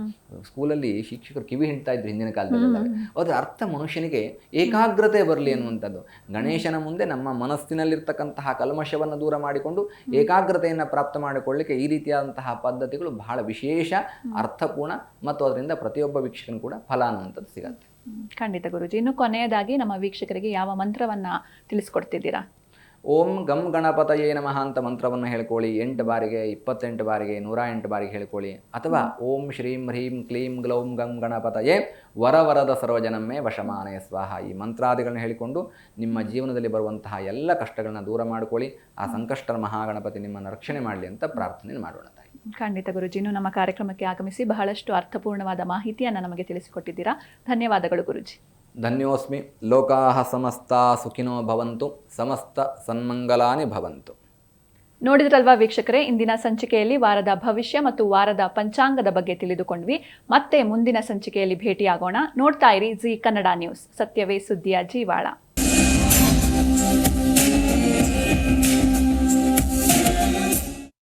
ಸ್ಕೂಲಲ್ಲಿ ಶಿಕ್ಷಕರು ಕಿವಿ ಹಿಂಡ್ತಾ ಇದ್ರು ಹಿಂದಿನ ಕಾಲದಲ್ಲಿ. ಅದು ಅರ್ಥ ಮನುಷ್ಯನಿಗೆ ಏಕಾಗ್ರತೆ ಬರಲಿ ಅನ್ನುವಂಥದ್ದು. ಗಣೇಶನ ಮುಂದೆ ನಮ್ಮ ಮನಸ್ಸಿನಲ್ಲಿರ್ತಕ್ಕಂತಹ ಕಲ್ಮಶವನ್ನು ದೂರ ಮಾಡಿಕೊಂಡು ಏಕಾಗ್ರತೆಯನ್ನು ಪ್ರಾಪ್ತ ಮಾಡಿಕೊಳ್ಳಿಕ್ಕೆ ಈ ರೀತಿಯಾದಂತಹ ಪದ್ಧತಿಗಳು ಬಹಳ ವಿಶೇಷ ಅರ್ಥಪೂರ್ಣ ಮತ್ತು ಅದರಿಂದ ಪ್ರತಿಯೊಬ್ಬ ವೀಕ್ಷಕನು ಕೂಡ ಫಲ ಅನ್ನುವಂಥದ್ದು ಸಿಗತ್ತೆ. ಖಂಡಿತ ಗುರುಜಿ. ಇನ್ನು ಕೊನೆಯದಾಗಿ ನಮ್ಮ ವೀಕ್ಷಕರಿಗೆ ಯಾವ ಮಂತ್ರವನ್ನ ತಿಳಿಸ್ಕೊಡ್ತಿದ್ದೀರಾ? ಓಂ ಗಂ ಗಣಪತಯೇ ನಮಃ ಅಂತ ಮಂತ್ರವನ್ನು ಹೇಳ್ಕೊಳ್ಳಿ. ಎಂಟು ಬಾರಿಗೆ, ಇಪ್ಪತ್ತೆಂಟು ಬಾರಿಗೆ, ನೂರ ಎಂಟು ಬಾರಿಗೆ ಹೇಳ್ಕೊಳ್ಳಿ. ಅಥವಾ ಓಂ ಶ್ರೀಂ ಹ್ರೀಂ ಕ್ಲೀಂ ಗ್ಲೌಂ ಗಂ ಗಣಪತಯೇ ವರವರದ ಸರ್ವಜನಮ್ಮೆ ವಶಮಾನಯ ಸ್ವಾಹ. ಈ ಮಂತ್ರಾದಿಗಳನ್ನ ಹೇಳಿಕೊಂಡು ನಿಮ್ಮ ಜೀವನದಲ್ಲಿ ಬರುವಂತಹ ಎಲ್ಲ ಕಷ್ಟಗಳನ್ನ ದೂರ ಮಾಡಿಕೊಳ್ಳಿ. ಆ ಸಂಕಷ್ಟ ಮಹಾಗಣಪತಿ ನಿಮ್ಮನ್ನು ರಕ್ಷಣೆ ಮಾಡಲಿ ಅಂತ ಪ್ರಾರ್ಥನೆ ಮಾಡೋಣ ತಾಯಿ. ಖಂಡಿತ ಗುರುಜಿನು ನಮ್ಮ ಕಾರ್ಯಕ್ರಮಕ್ಕೆ ಆಗಮಿಸಿ ಬಹಳಷ್ಟು ಅರ್ಥಪೂರ್ಣವಾದ ಮಾಹಿತಿಯನ್ನು ನಮಗೆ ತಿಳಿಸಿಕೊಟ್ಟಿದ್ದೀರಾ. ಧನ್ಯವಾದಗಳು ಗುರುಜಿ. ಧನ್ಯೋಸ್ಮಿ ಲೋಕಾ ಸಮಸ್ತ ಸುಖಿನೋ ಭವಂತು, ಸಮಸ್ತ ಸನ್ಮಂಗಲಾನಿ ಭವಂತು. ನೋಡಿದ್ರಲ್ವಾ ವೀಕ್ಷಕರೇ, ಇಂದಿನ ಸಂಚಿಕೆಯಲ್ಲಿ ವಾರದ ಭವಿಷ್ಯ ಮತ್ತು ವಾರದ ಪಂಚಾಂಗದ ಬಗ್ಗೆ ತಿಳಿದುಕೊಂಡ್ವಿ. ಮತ್ತೆ ಮುಂದಿನ ಸಂಚಿಕೆಯಲ್ಲಿ ಭೇಟಿಯಾಗೋಣ. ನೋಡ್ತಾ ಇರಿ ಜಿ ಕನ್ನಡ ನ್ಯೂಸ್. ಸತ್ಯವೇ ಸುದ್ದಿಯ ಜೀವಾಳ.